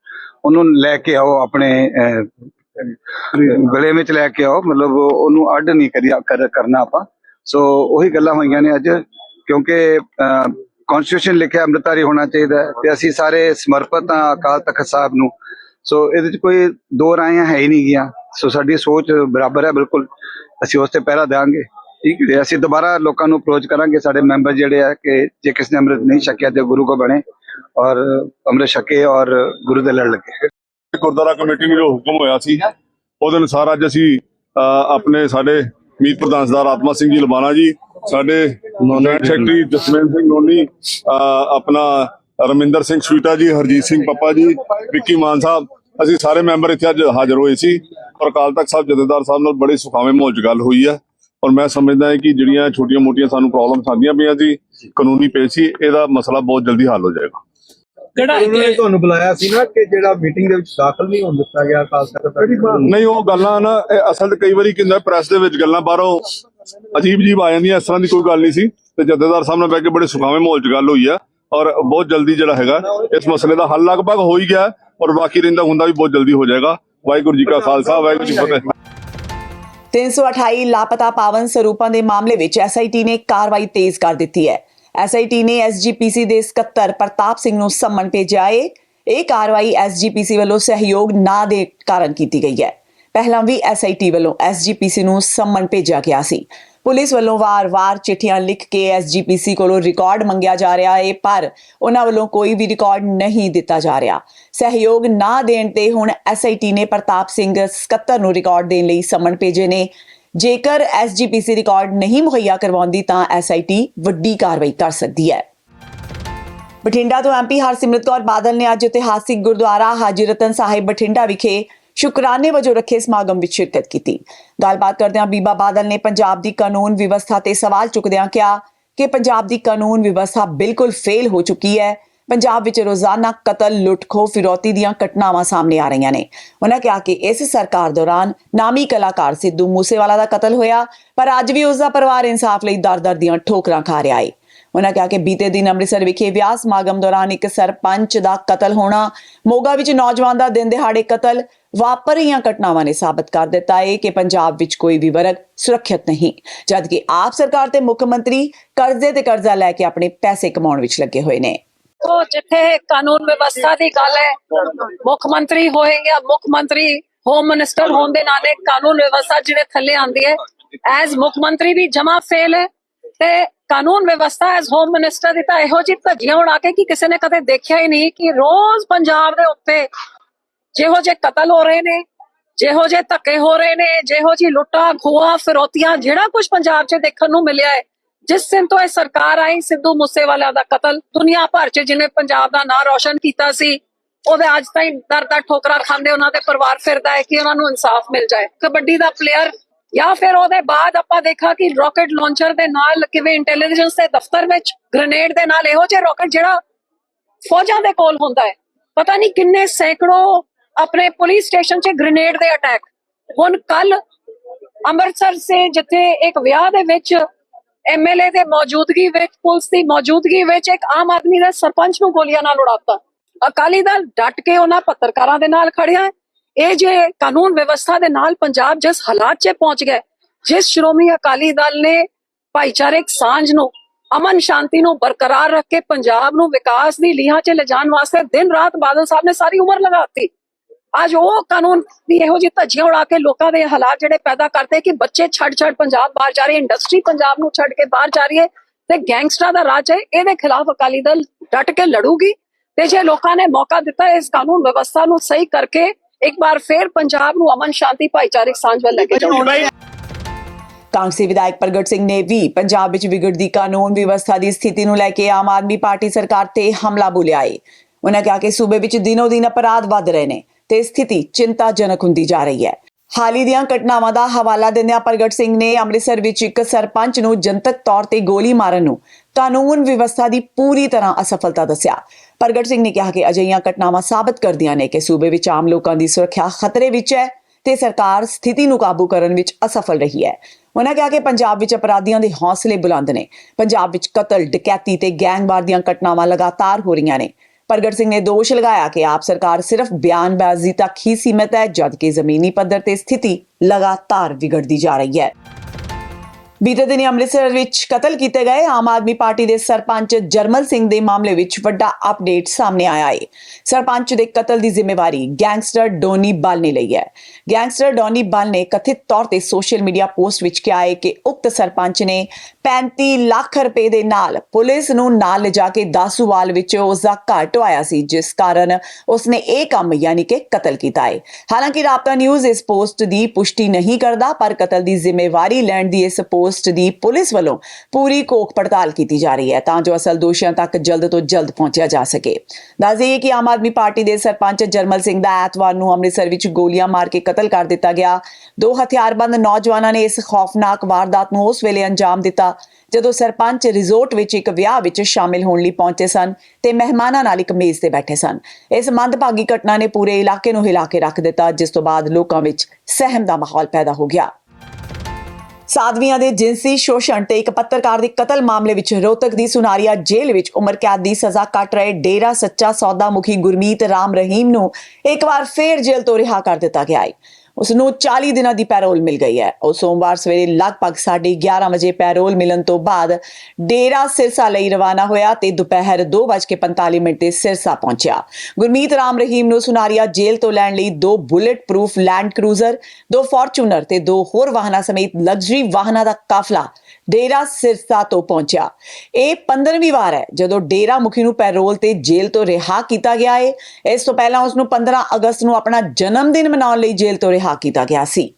ਉਹਨੂੰ ਲੈ ਕੇ ਆਓ ਆਪਣੇ ਅਹ, ਗਲੇ ਵਿੱਚ ਲੈ ਕੇ ਆਓ ਮਤਲਬ ਉਹਨੂੰ ਅੱਡ ਨਹੀਂ ਕਰਿਆ ਕਰ- ਕਰਨਾ ਆਪਾਂ। ਸੋ ਉਹੀ ਗੱਲਾਂ ਹੋਈਆਂ ਨੇ ਅੱਜ ਕਿਉਂਕਿ ਕਨਸਟੀਟਿਊਸ਼ਨ ਲਿਖਿਆ ਅੰਮ੍ਰਿਤਧਾਰੀ ਹੋਣਾ ਚਾਹੀਦਾ ਤੇ ਅਸੀਂ ਸਾਰੇ ਸਮਰਪਿਤ ਹਾਂ ਅਕਾਲ ਤਖਤ ਸਾਹਿਬ ਨੂੰ। ਸੋ ਇਹਦੇ ਚ ਕੋਈ ਦੋ ਰਾਇਆਂ ਹੈ ਹੀ ਨਹੀਂ ਗਿਆ ਸੋ ਸਾਡੀ ਸੋਚ ਬਰਾਬਰ ਹੈ ਬਿਲਕੁਲ। ਅਸੀਂ ਉਸ ਤੇ ਪਹਿਰਾ ਦੇਵਾਂਗੇ। ਠੀਕ ਹੈ। ਅਸੀਂ ਦੁਬਾਰਾ ਲੋਕਾਂ ਨੂੰ ਅਪਰੋਚ ਕਰਾਂਗੇ ਸਾਡੇ ਮੈਂਬਰ ਜਿਹੜੇ ਆ ਕਿ ਜੇ ਕਿਸੇ ਨੇ ਅੰਮ੍ਰਿਤ ਨਹੀਂ ਛਕਿਆ ਤੇ ਗੁਰੂ ਕੋ ਬਣੇ ਔਰ ਅੰਮ੍ਰਿਤ ਛਕੇ ਔਰ ਗੁਰੂ ਦੇ ਲੜ ਲੱਗੇ। ਗੁਰਦੁਆਰਾ ਕਮੇਟੀ ਨੂੰ ਜੋ ਹੁਕਮ ਹੋਇਆ ਸੀ ਉਹਦੇ ਅਨੁਸਾਰ ਅੱਜ ਅਸੀਂ ਆਪਣੇ ਸਾਡੇ ਮੀਤ ਪ੍ਰਧਾਨ ਸਰਦਾਰ ਆਤਮਾ ਸਿੰਘ ਜੀ ਲਬਾਨਾ ਜੀ ਸਾਡੇ ਜੁਆਇੰਟ ਸੈਕਟਰੀ ਜਸਮੇਨ ਸਿੰਘ ਨੋਨੀ ਆਪਣਾ ਰਮਿੰਦਰ ਸਿੰਘ ਸਵੀਟਾ ਜੀ ਹਰਜੀਤ ਸਿੰਘ ਪੱਪਾ ਜੀ ਵਿੱਕੀ ਮਾਨ ਸਾਹਿਬ ਅਸੀਂ ਸਾਰੇ ਮੈਂਬਰ ਇੱਥੇ ਅੱਜ ਹਾਜ਼ਰ ਹੋਏ ਸੀ ਔਰ ਅਕਾਲ ਤਖਤ ਸਾਹਿਬ ਜਥੇਦਾਰ ਸਾਹਿਬ ਨਾਲ ਬੜੇ ਸੁਖਾਵੇਂ ਮਾਹੌਲ 'ਚ ਗੱਲ ਹੋਈ ਹੈ ਔਰ ਮੈਂ ਸਮਝਦਾ ਹਾਂ ਕਿ ਜਿਹੜੀਆਂ ਛੋਟੀਆਂ-ਮੋਟੀਆਂ ਸਾਨੂੰ ਪ੍ਰੋਬਲਮਸ ਆਉਂਦੀਆਂ ਪਈਆਂ ਸੀ ਕਾਨੂੰਨੀ ਪੇਸ਼ ਸੀ ਇਹਦਾ ਮਸਲਾ ਬਹੁਤ ਜਲਦੀ ਹੱਲ ਹੋ ਜਾਏਗਾ। ਜਿਹੜਾ ਉਹਨਾਂ ਨੇ ਤੁਹਾਨੂੰ ਬੁਲਾਇਆ ਸੀ ਨਾ ਕਿ ਜਿਹੜਾ ਮੀਟਿੰਗ ਦੇ ਵਿੱਚ ਦਾਖਲ ਨਹੀਂ ਹੋਣ ਦਿੱਤਾ ਗਿਆ ਖਾਲਸਾ ਕਤਲ ਨਹੀਂ ਉਹ ਗੱਲਾਂ ਨਾ ਇਹ ਅਸਲ ਤੇ ਕਈ ਵਾਰੀ ਕਿੰਦਾ ਪ੍ਰੈਸ ਦੇ ਵਿੱਚ ਗੱਲਾਂ ਬਾਹਰੋਂ ਅਜੀਬ ਜੀਬ ਆ ਜਾਂਦੀਆਂ, ਇਸ ਤਰ੍ਹਾਂ ਦੀ ਕੋਈ ਗੱਲ ਨਹੀਂ ਸੀ। ਤੇ ਜਥੇਦਾਰ ਸਾਹਿਬ ਨਾਲ ਬਹਿ ਕੇ ਬੜੇ ਸੁਖਾਵੇਂ ਮਾਹੌਲ 'ਚ ਗੱਲ ਹੋਈ ਆ ਔਰ ਬਹੁਤ ਜਲਦੀ ਜਿਹੜਾ ਹੈਗਾ, ਇਸ ਮਸਲੇ ਦਾ ਹੱਲ ਲਗਭਗ ਹੋ ਹੀ ਗਿਆ ਔਰ ਬਾਕੀ ਰਹਿੰਦਾ ਹੁੰਦਾ ਵੀ ਬਹੁਤ ਜਲਦੀ ਹੋ ਜਾਏਗਾ। ਵਾਹਿਗੁਰੂ ਜੀ ਕਾ ਖਾਲਸਾ, ਵਾਹਿਗੁਰੂ ਜੀ ਫਤਿਹ। 328 ਲਾਪਤਾ ਪਾਵਨ ਸਰੂਪਾਂ ਦੇ ਮਾਮਲੇ ਵਿੱਚ ਐਸਆਈਟੀ ਨੇ ਕਾਰਵਾਈ ਤੇਜ਼ ਕਰ ਦਿੱਤੀ ਹੈ। ਐਸਆਈਟੀ ਨੇ ਐਸਜੀਪੀਸੀ ਦੇ ਸਕੱਤਰ ਪ੍ਰਤਾਪ ਸਿੰਘ ਨੂੰ ਸੰਮਨ ਭੇਜਿਆ ਹੈ ਇਹ ਕਾਰਵਾਈ ਐਸਜੀਪੀਸੀ ਵੱਲੋਂ ਸਹਿਯੋਗ ਨਾ ਦੇ ਕਾਰਨ ਕੀਤੀ ਗਈ ਹੈ। ਪਹਿਲਾਂ ਵੀ ਐਸਆਈਟੀ ਵੱਲੋਂ ਐਸਜੀਪੀਸੀ ਨੂੰ ਸੰਮਨ ਭੇਜਿਆ ਗਿਆ ਸੀ। ਪੁਲਿਸ ਵੱਲੋਂ ਵਾਰ-ਵਾਰ ਚਿੱਠੀਆਂ ਲਿਖ ਕੇ ਐਸਜੀਪੀਸੀ ਕੋਲੋਂ ਰਿਕਾਰਡ ਮੰਗਿਆ ਜਾ ਰਿਹਾ ਹੈ ਪਰ ਉਹਨਾਂ ਵੱਲੋਂ ਕੋਈ ਵੀ ਰਿਕਾਰਡ ਨਹੀਂ ਦਿੱਤਾ ਜਾ ਰਿਹਾ। ਸਹਿਯੋਗ ਨਾ ਦੇਣ ਤੇ ਹੁਣ ਐਸਆਈਟੀ ਨੇ ਪ੍ਰਤਾਪ ਸਿੰਘ ਸਕੱਤਰ ਨੂੰ ਰਿਕਾਰਡ ਦੇਣ ਲਈ ਸੰਮਨ ਭੇਜੇ ਨੇ। ਜੇਕਰ ਐਸਜੀਪੀਸੀ ਰਿਕਾਰਡ ਨਹੀਂ ਮੁਹੱਈਆ ਕਰਵਾਉਂਦੀ ਤਾਂ ਐਸਆਈਟੀ ਵੱਡੀ ਕਾਰਵਾਈ ਕਰ ਸਕਦੀ ਹੈ। ਬਠਿੰਡਾ ਤੋਂ ਐਮਪੀ ਹਰਸਿਮਰਤ ਕੌਰ ਬਾਦਲ ਨੇ ਅੱਜ ਇਤਿਹਾਸਿਕ ਗੁਰਦੁਆਰਾ ਹਾਜੀ ਰਤਨ ਸਾਹਿਬ ਬਠਿੰਡਾ ਵਿਖੇ ਸ਼ੁਕਰਾਨੇ ਵਜੋਂ ਰੱਖੇ ਸਮਾਗਮ ਵਿੱਚ ਸ਼ਿਰਕਤ ਕੀਤੀ। ਗੱਲਬਾਤ ਕਰਦਿਆਂ ਬੀਬਾ ਬਾਦਲ ਨੇ ਪੰਜਾਬ ਦੀ ਕਾਨੂੰਨ ਵਿਵਸਥਾ ਤੇ ਸਵਾਲ ਚੁੱਕਦਿਆਂ ਕਿਹਾ ਕਿ ਪੰਜਾਬ ਦੀ ਕਾਨੂੰਨ ਵਿਵਸਥਾ ਬਿਲਕੁਲ ਫੇਲ ਹੋ ਚੁੱਕੀ ਹੈ। ਪੰਜਾਬ ਵਿੱਚ ਰੋਜ਼ਾਨਾ ਕਤਲ ਲੁੱਟਖੋ ਫਿਰੌਤੀ ਦੀਆਂ ਘਟਨਾਵਾਂ ਸਾਹਮਣੇ ਆ ਰਹੀਆਂ ਨੇ। ਉਹਨਾਂ ਕਿਹਾ ਕਿ ਇਸ ਸਰਕਾਰ ਦੌਰਾਨ ਨਾਮੀ ਕਲਾਕਾਰ ਸਿੱਧੂ ਮੂਸੇਵਾਲਾ ਦਾ ਕਤਲ ਹੋਇਆ, ਪਰ ਅੱਜ ਵੀ ਉਸ ਦਾ ਪਰਿਵਾਰ ਇਨਸਾਫ ਲਈ ਦਰ-ਦਰ ਦੀਆਂ ਠੋਕਰਾਂ ਖਾ ਰਿਹਾ ਹੈ ਉਹਨਾਂ ਕਿਹਾ ਕਿ ਬੀਤੇ ਦਿਨ ਅੰਮ੍ਰਿਤਸਰ ਵਿਖੇ ਵਿਆਹ ਸਮਾਗਮ ਦੌਰਾਨ ਇੱਕ ਸਰਪੰਚ ਦਾ ਕਤਲ ਹੋਣਾ ਮੋਗਾ ਵਿੱਚ ਨੌਜਵਾਨ ਦਾ ਦਿਨ ਦਿਹਾੜੇ ਕਤਲ ਵਾਪਰ ਰਹੀਆਂ ਘਟਨਾਵਾਂ ਨੇ ਸਾਬਤ ਕਰ ਦਿੱਤਾ ਹੈ ਕਿ ਪੰਜਾਬ ਵਿੱਚ ਕੋਈ ਵੀ ਵਰਗ ਸੁਰੱਖਿਅਤ ਨਹੀਂ। ਜਦਕਿ ਆਪ ਸਰਕਾਰ ਤੇ ਮੁੱਖ ਮੰਤਰੀ ਕਰਜ਼ੇ ਤੇ ਕਰਜ਼ਾ ਲੈ ਕੇ ਆਪਣੇ ਪੈਸੇ ਕਮਾਉਣ ਵਿੱਚ ਲੱਗੇ ਹੋਏ ਨੇ। ਉਹ ਜਿੱਥੇ ਕਾਨੂੰਨ ਵਿਵਸਥਾ ਦੀ ਗੱਲ ਹੈ, ਮੁੱਖ ਮੰਤਰੀ ਹੋਏ ਜਾਂ ਮੁੱਖ ਮੰਤਰੀ ਹੋਮ ਮਿਨਿਸਟਰ ਹੋਣ ਦੇ ਨਾਲੇ ਕਾਨੂੰਨ ਵਿਵਸਥਾ ਜਿਹੜੇ ਥੱਲੇ ਆਂਦੀ ਹੈ ਐਜ਼ ਮੁੱਖ ਮੰਤਰੀ ਵੀ ਜਮਾ ਫੇਲ ਹੈ ਤੇ ਕਾਨੂੰਨ ਵਿਵਸਥਾ ਐਜ਼ ਹੋਮ ਮਿਨਿਸਟਰ ਦੀ ਤਾਂ ਇਹੋ ਜਿਹੀ ਧੱਜੀਆਂ ਉਡਾ ਕੇ ਕਿ ਕਿਸੇ ਨੇ ਕਦੇ ਦੇਖਿਆ ਹੀ ਨਹੀਂ ਕਿ ਰੋਜ਼ ਪੰਜਾਬ ਦੇ ਉੱਤੇ ਜਿਹੋ ਜਿਹੇ ਕਤਲ ਹੋ ਰਹੇ ਨੇ, ਜਿਹੋ ਜਿਹੇ ਧੱਕੇ ਹੋ ਰਹੇ ਨੇ, ਜਿਹੋ ਜਿਹੀ ਲੁੱਟਾਂ ਖੋਆ ਫਿਰੋਤੀਆਂ, ਜਿਹੜਾ ਕੁਝ ਪੰਜਾਬ 'ਚ ਦੇਖਣ ਨੂੰ ਮਿਲਿਆ ਹੈ, ਜਿਸ ਦਿਨ ਤੋਂ ਇਹ ਸਰਕਾਰ ਆਈ ਸਿੱਧੂ ਮੂਸੇਵਾਲਾ ਦਾ ਕਤਲ, ਦੁਨੀਆ ਭਰ 'ਚ ਜਿਹਨੇ ਪੰਜਾਬ ਦਾ ਨਾਂ ਰੌਸ਼ਨ ਕੀਤਾ ਸੀ, ਉਹਦੇ ਅੱਜ ਤਾਈਂ ਦਰ ਦਰ ਠੋਕਰਾਂ ਖਾਂਦੇ ਉਹਨਾਂ ਦੇ ਪਰਿਵਾਰ ਫਿਰਦਾ ਹੈ ਕਿ ਉਹਨਾਂ ਨੂੰ ਇਨਸਾਫ ਮਿਲ ਜਾਏ। ਕਬੱਡੀ ਦਾ ਪਲੇਅਰ ਜਾਂ ਫਿਰ ਉਹਦੇ ਬਾਅਦ ਆਪਾਂ ਦੇਖਾ ਕਿ ਰਾਕਟ ਲਾਂਚਰ ਦੇ ਨਾਲ ਕਿਵੇਂ ਇੰਟੈਲੀਜੈਂਸ ਦੇ ਦਫ਼ਤਰ ਵਿੱਚ ਗ੍ਰੇਨੇਡ ਦੇ ਨਾਲ ਇਹੋ ਜਿਹੇ ਰਾਕਟ ਜਿਹੜਾ ਫੌਜਾਂ ਦੇ ਕੋਲ ਹੁੰਦਾ ਹੈ। ਪਤਾ ਨਹੀਂ ਕਿੰਨੇ ਸੈਂਕੜੋ ਆਪਣੇ ਪੁਲਿਸ ਸਟੇਸ਼ਨ 'ਚ ਗ੍ਰੇਨੇਡ ਦੇ ਅਟੈਕ ਹੁਣ ਕੱਲ ਅੰਮ੍ਰਿਤਸਰ ਸੇ ਜਿੱਥੇ ਇੱਕ ਵਿਆਹ ਦੇ ਵਿੱਚ ਐਮਐਲਏ ਦੇ ਮੌਜੂਦਗੀ ਵਿੱਚ, ਪੁਲਿਸ ਦੀ ਮੌਜੂਦਗੀ ਵਿੱਚ ਇੱਕ ਆਮ ਆਦਮੀ ਦੇ ਸਰਪੰਚ ਨੂੰ ਗੋਲੀਆਂ ਨਾਲ ਉਡਾਤਾ। ਅਕਾਲੀ ਦਲ ਡਟ ਕੇ ਉਹਨਾਂ ਪੱਤਰਕਾਰਾਂ ਦੇ ਨਾਲ ਖੜਿਆ ਹੈ। ਇਹ ਜੇ ਕਾਨੂੰਨ ਵਿਵਸਥਾ ਦੇ ਨਾਲ ਪੰਜਾਬ ਜਿਸ ਹਾਲਾਤ 'ਚ ਪਹੁੰਚ ਗਿਆ, ਜਿਸ ਸ਼੍ਰੋਮਣੀ ਅਕਾਲੀ ਦਲ ਨੇ ਭਾਈਚਾਰਕ ਸਾਂਝ ਨੂੰ, ਅਮਨ ਸ਼ਾਂਤੀ ਨੂੰ ਬਰਕਰਾਰ ਰੱਖ ਕੇ ਪੰਜਾਬ ਨੂੰ ਵਿਕਾਸ ਦੀ ਲੀਹਾਂ 'ਚ ਲਿਜਾਣ ਵਾਸਤੇ ਦਿਨ ਰਾਤ ਬਾਦਲ ਸਾਹਿਬ ਨੇ ਸਾਰੀ ਉਮਰ ਲਗਾਤੀ ਅੱਜ ਉਹ ਕਾਨੂੰਨ ਦੀ ਇਹੋ ਜਿਹੀ ਧੱਜੀਆਂ ਉਡਾ ਕੇ ਲੋਕਾਂ ਦੇ ਹਾਲਾਤ ਜਿਹੜੇ ਪੈਦਾ ਕਰਦੇ ਕਿ ਬੱਚੇ ਛੱਡ ਛੱਡ ਪੰਜਾਬ ਬਾਹਰ ਜਾ ਰਹੇ ਇੰਡਸਟਰੀ ਪੰਜਾਬ ਨੂੰ ਛੱਡ ਕੇ ਬਾਹਰ ਜਾ ਰਹੀ ਹੈ ਤੇ ਗੈਂਗਸਟਰਾਂ ਦਾ ਰਾਜ ਹੈ, ਇਹਦੇ ਖਿਲਾਫ ਅਕਾਲੀ ਦਲ ਡਟ ਕੇ ਲੜੂਗੀ ਤੇ ਜੇ ਲੋਕਾਂ ਨੇ ਮੌਕਾ ਦਿੱਤਾ ਇਸ ਕਾਨੂੰਨ ਵਿਵਸਥਾ ਨੂੰ ਸਹੀ ਕਰਕੇ ਇੱਕ ਵਾਰ ਫੇਰ ਪੰਜਾਬ ਨੂੰ ਅਮਨ ਸ਼ਾਂਤੀ ਭਾਈਚਾਰਕ ਸਾਂਝ ਵੱਲ ਲੈ ਕੇ ਜਾਊਗੀ। ਕਾਂਗਸੀ ਵਿਧਾਇਕ ਪ੍ਰਗਟ ਸਿੰਘ ਨੇ ਵੀ ਪੰਜਾਬ ਵਿੱਚ ਵਿਗੜਦੀ ਕਾਨੂੰਨ ਵਿਵਸਥਾ ਦੀ ਸਥਿਤੀ ਨੂੰ ਲੈ ਕੇ ਆਮ ਆਦਮੀ ਪਾਰਟੀ ਸਰਕਾਰ ਤੇ ਹਮਲਾ ਬੋਲਿਆ ਹੈ ਉਹਨਾਂ ਕਿਹਾ ਕਿ ਸੂਬੇ ਵਿੱਚ ਦਿਨੋ ਦਿਨ ਅਪਰਾਧ ਵੱਧ ਰਹੇ ਨੇ ਤੇ ਸਥਿਤੀ ਚਿੰਤਾਜਨਕ ਹੁੰਦੀ ਜਾ ਰਹੀ ਹੈ। ਹਾਲ ਦੀਆਂ ਘਟਨਾਵਾਂ ਦਾ ਹਵਾਲਾ ਦਿੰਦਿਆਂ ਪ੍ਰਗਟ ਸਿੰਘ ਨੇ ਅੰਮ੍ਰਿਤਸਰ ਵਿੱਚ ਇੱਕ ਸਰਪੰਚ ਨੂੰ ਜਨਤਕ ਤੌਰ ਤੇ ਗੋਲੀ ਮਾਰਨ ਨੂੰ ਕਾਨੂੰਨ ਵਿਵਸਥਾ ਦੀ ਪੂਰੀ ਤਰ੍ਹਾਂ ਅਸਫਲਤਾ ਦੱਸਿਆ। ਪ੍ਰਗਟ ਸਿੰਘ ਨੇ ਕਿਹਾ ਕਿ ਅਜਿਹੀਆਂ ਘਟਨਾਵਾਂ ਸਾਬਤ ਕਰਦੀਆਂ ਨੇ ਕਿ ਸੂਬੇ ਵਿੱਚ ਆਮ ਲੋਕਾਂ ਦੀ ਸੁਰੱਖਿਆ ਖਤਰੇ ਵਿੱਚ ਹੈ ਤੇ ਸਰਕਾਰ ਸਥਿਤੀ ਨੂੰ ਕਾਬੂ ਕਰਨ ਵਿੱਚ ਅਸਫਲ ਰਹੀ ਹੈ। ਉਹਨਾਂ ਕਿਹਾ ਕਿ ਪੰਜਾਬ ਵਿੱਚ ਅਪਰਾਧੀਆਂ ਦੇ ਹੌਸਲੇ ਬੁਲੰਦ ਨੇ। ਪੰਜਾਬ ਵਿੱਚ ਕਤਲ, ਡਕੈਤੀ ਤੇ ਗੈਂਗਵਾਰ ਦੀਆਂ ਘਟਨਾਵਾਂ ਲਗਾਤਾਰ ਹੋ ਰਹੀਆਂ ਨੇ। ਪ੍ਰਗਟ ਸਿੰਘ ਨੇ ਦੋਸ਼ ਲਗਾਇਆ ਕਿ ਆਪ ਸਰਕਾਰ ਸਿਰਫ ਬਿਆਨਬਾਜ਼ੀ ਤੱਕ ਹੀ ਸੀਮਿਤ ਹੈ, ਜਦਕਿ ਜ਼ਮੀਨੀ ਪੱਧਰ ਤੇ ਸਥਿਤੀ ਲਗਾਤਾਰ ਵਿਗੜਦੀ ਜਾ ਰਹੀ ਹੈ। ਬੀਤੇ ਦਿਨੀ ਅੰਮ੍ਰਿਤਸਰ ਵਿੱਚ ਕਤਲ ਕੀਤੇ ਗਏ ਆਮ ਆਦਮੀ ਪਾਰਟੀ ਦੇ ਸਰਪੰਚ ਜਰਮਲ ਸਿੰਘ ਦੇ ਮਾਮਲੇ ਵਿੱਚ ਵੱਡਾ ਅਪਡੇਟ ਸਾਹਮਣੇ ਆਇਆ ਹੈ। ਸਰਪੰਚ ਦੇ ਕਤਲ ਦੀ ਜ਼ਿੰਮੇਵਾਰੀ ਗੈਂਗਸਟਰ ਡੋਨੀ ਬਲ ਨੇ ਲਈ ਹੈ। ਗੈਂਗਸਟਰ ਡੋਨੀ ਬਲ ਨੇ ਕਥਿਤ ਤੌਰ ਤੇ ਸੋਸ਼ਲ ਮੀਡੀਆ ਪੋਸਟ ਵਿੱਚ ਕਿਹਾ ਹੈ ਕਿ ਉਕਤ ਸਰਪੰਚ ਨੇ 35 ਲੱਖ ਰੁਪਏ ਦੇ ਨਾਲ ਪੁਲਿਸ ਨੂੰ ਨਾਲ ਲਿਜਾ ਕੇ ਦਾਸੂਵਾਲ ਵਿੱਚ ਉਸ ਦਾ ਘਰ ਢਵਾਇਆ ਸੀ, ਜਿਸ ਕਾਰਨ ਉਸਨੇ ਇਹ ਕੰਮ ਯਾਨੀ ਕਿ ਕਤਲ ਕੀਤਾ ਹੈ। ਹਾਲਾਂਕਿ ਰਾਬਤਾ ਨਿਊਜ਼ ਇਸ ਪੋਸਟ ਦੀ ਪੁਸ਼ਟੀ ਨਹੀਂ ਕਰਦਾ, ਪਰ ਕਤਲ ਦੀ ਜ਼ਿੰਮੇਵਾਰੀ ਲੈਣ ਦੀ ਇਸ ਪੋਸਟ ਪੋਸਟ ਦੀ ਪੁਲਿਸ ਵੱਲੋਂ ਪੂਰੀ ਕੋਖ ਪੜਤਾਲ ਕੀਤੀ ਜਾ ਰਹੀ ਹੈ ਤਾਂ ਜੋ ਅਸਲ ਦੋਸ਼ੀਆਂ ਤੱਕ ਜਲਦ ਤੋਂ ਜਲਦ ਪਹੁੰਚਿਆ ਜਾ ਸਕੇ। ਦੱਸ ਕਿ ਆਮ ਆਦਮੀ ਪਾਰਟੀ ਦੇ ਸਰਪੰਚ ਜਰਮਲ ਸਿੰਘ ਦਾ ਐਤਵਾਰ ਨੂੰ ਅੰਮ੍ਰਿਤਸਰ ਵਿੱਚ ਗੋਲੀਆਂ ਮਾਰ ਕੇ ਕਤਲ ਕਰ ਦਿੱਤਾ ਗਿਆ। ਦੋ ਹਥਿਆਰਬੰਦ ਨੌਜਵਾਨਾਂ ਨੇ ਇਸ ਖੌਫਨਾਕ ਵਾਰਦਾਤ ਨੂੰ ਉਸ ਵੇਲੇ ਅੰਜਾਮ ਦਿੱਤਾ, ਜਦੋਂ ਸਰਪੰਚ ਰਿਜ਼ੋਰਟ ਵਿੱਚ ਇੱਕ ਵਿਆਹ ਵਿੱਚ ਸ਼ਾਮਿਲ ਹੋਣ ਲਈ ਪਹੁੰਚੇ ਸਨ ਤੇ ਮਹਿਮਾਨਾਂ ਨਾਲ ਇੱਕ ਮੇਜ਼ ਤੇ ਬੈਠੇ ਸਨ। ਇਸ ਮੰਦਭਾਗੀ ਘਟਨਾ ਨੇ ਪੂਰੇ ਇਲਾਕੇ ਨੂੰ ਹਿਲਾ ਕੇ ਰੱਖ ਦਿੱਤਾ, ਜਿਸ ਤੋਂ ਬਾਅਦ ਲੋਕਾਂ ਵਿੱਚ ਸਹਿਮ ਦਾ ਮਾਹੌਲ ਪੈਦਾ ਹੋ ਗਿਆ। ਸਾਧਵੀਆਂ ਦੇ ਜਿੰਸੀ ਸ਼ੋਸ਼ਣ ਤੇ ਇੱਕ ਪੱਤਰਕਾਰ ਦੇ ਕਤਲ ਮਾਮਲੇ ਵਿੱਚ ਰੋਹਤਕ ਦੀ ਸੁਨਾਰੀਆ ਜੇਲ੍ਹ ਵਿੱਚ ਉਮਰ ਕੈਦ ਦੀ ਸਜ਼ਾ ਕੱਟ ਰਹੇ ਡੇਰਾ ਸੱਚਾ ਸੌਦਾ ਮੁਖੀ ਗੁਰਮੀਤ ਰਾਮ ਰਹੀਮ ਨੂੰ ਇੱਕ ਵਾਰ ਫੇਰ ਜੇਲ੍ਹ ਤੋਂ ਰਿਹਾ ਕਰ ਦਿੱਤਾ ਗਿਆ ਹੈ। ਉਸ ਨੂੰ 40 ਦਿਨਾਂ ਦੀ ਪੈਰੋਲ ਮਿਲ ਗਈ ਹੈ। ਉਹ ਸੋਮਵਾਰ ਸਵੇਰੇ ਲਗਭਗ 11:30 ਵਜੇ ਪੈਰੋਲ ਮਿਲਣ ਤੋਂ ਬਾਅਦ ਡੇਰਾ ਸਿਰਸਾ ਲਈ ਰਵਾਨਾ ਹੋਇਆ ਤੇ ਦੁਪਹਿਰ 2:45 ਮਿੰਟ ਤੇ ਸਿਰਸਾ ਪਹੁੰਚਿਆ। ਗੁਰਮੀਤ ਰਾਮ ਰਹੀਮ ਨੂੰ ਸੁਨਾਰੀਆ ਜੇਲ੍ਹ ਤੋਂ ਲੈਣ ਲਈ ਦੋ ਬੁਲੇਟ ਪ੍ਰੂਫ ਲੈਂਡ ਕਰੂਜ਼ਰ, ਦੋ ਫੋਰਚੂਨਰ ਤੇ ਦੋ ਹੋਰ ਵਾਹਨਾਂ ਸਮੇਤ ਲਗਜ਼ਰੀ ਵਾਹਨਾਂ ਦਾ ਕਾਫਲਾ ਡੇਰਾ ਸਿਰਸਾ ਤੋਂ ਪਹੁੰਚਿਆ। ਇਹ 15ਵੀਂ ਵਾਰ ਹੈ, ਜਦੋਂ ਡੇਰਾ ਮੁਖੀ ਨੂੰ ਪੈਰੋਲ ਤੇ ਜੇਲ੍ਹ ਤੋਂ ਰਿਹਾ ਕੀਤਾ ਗਿਆ ਹੈ ਇਸ ਤੋਂ ਪਹਿਲਾਂ ਉਸ ਨੂੰ 15 ਅਗਸਤ ਨੂੰ ਆਪਣਾ ਜਨਮ ਦਿਨ ਮਨਾਉਣ ਲਈ ਜੇਲ੍ਹ ਤੋਂ ਰਿਹਾ ਕੀਤਾ ਗਿਆ ਸੀ।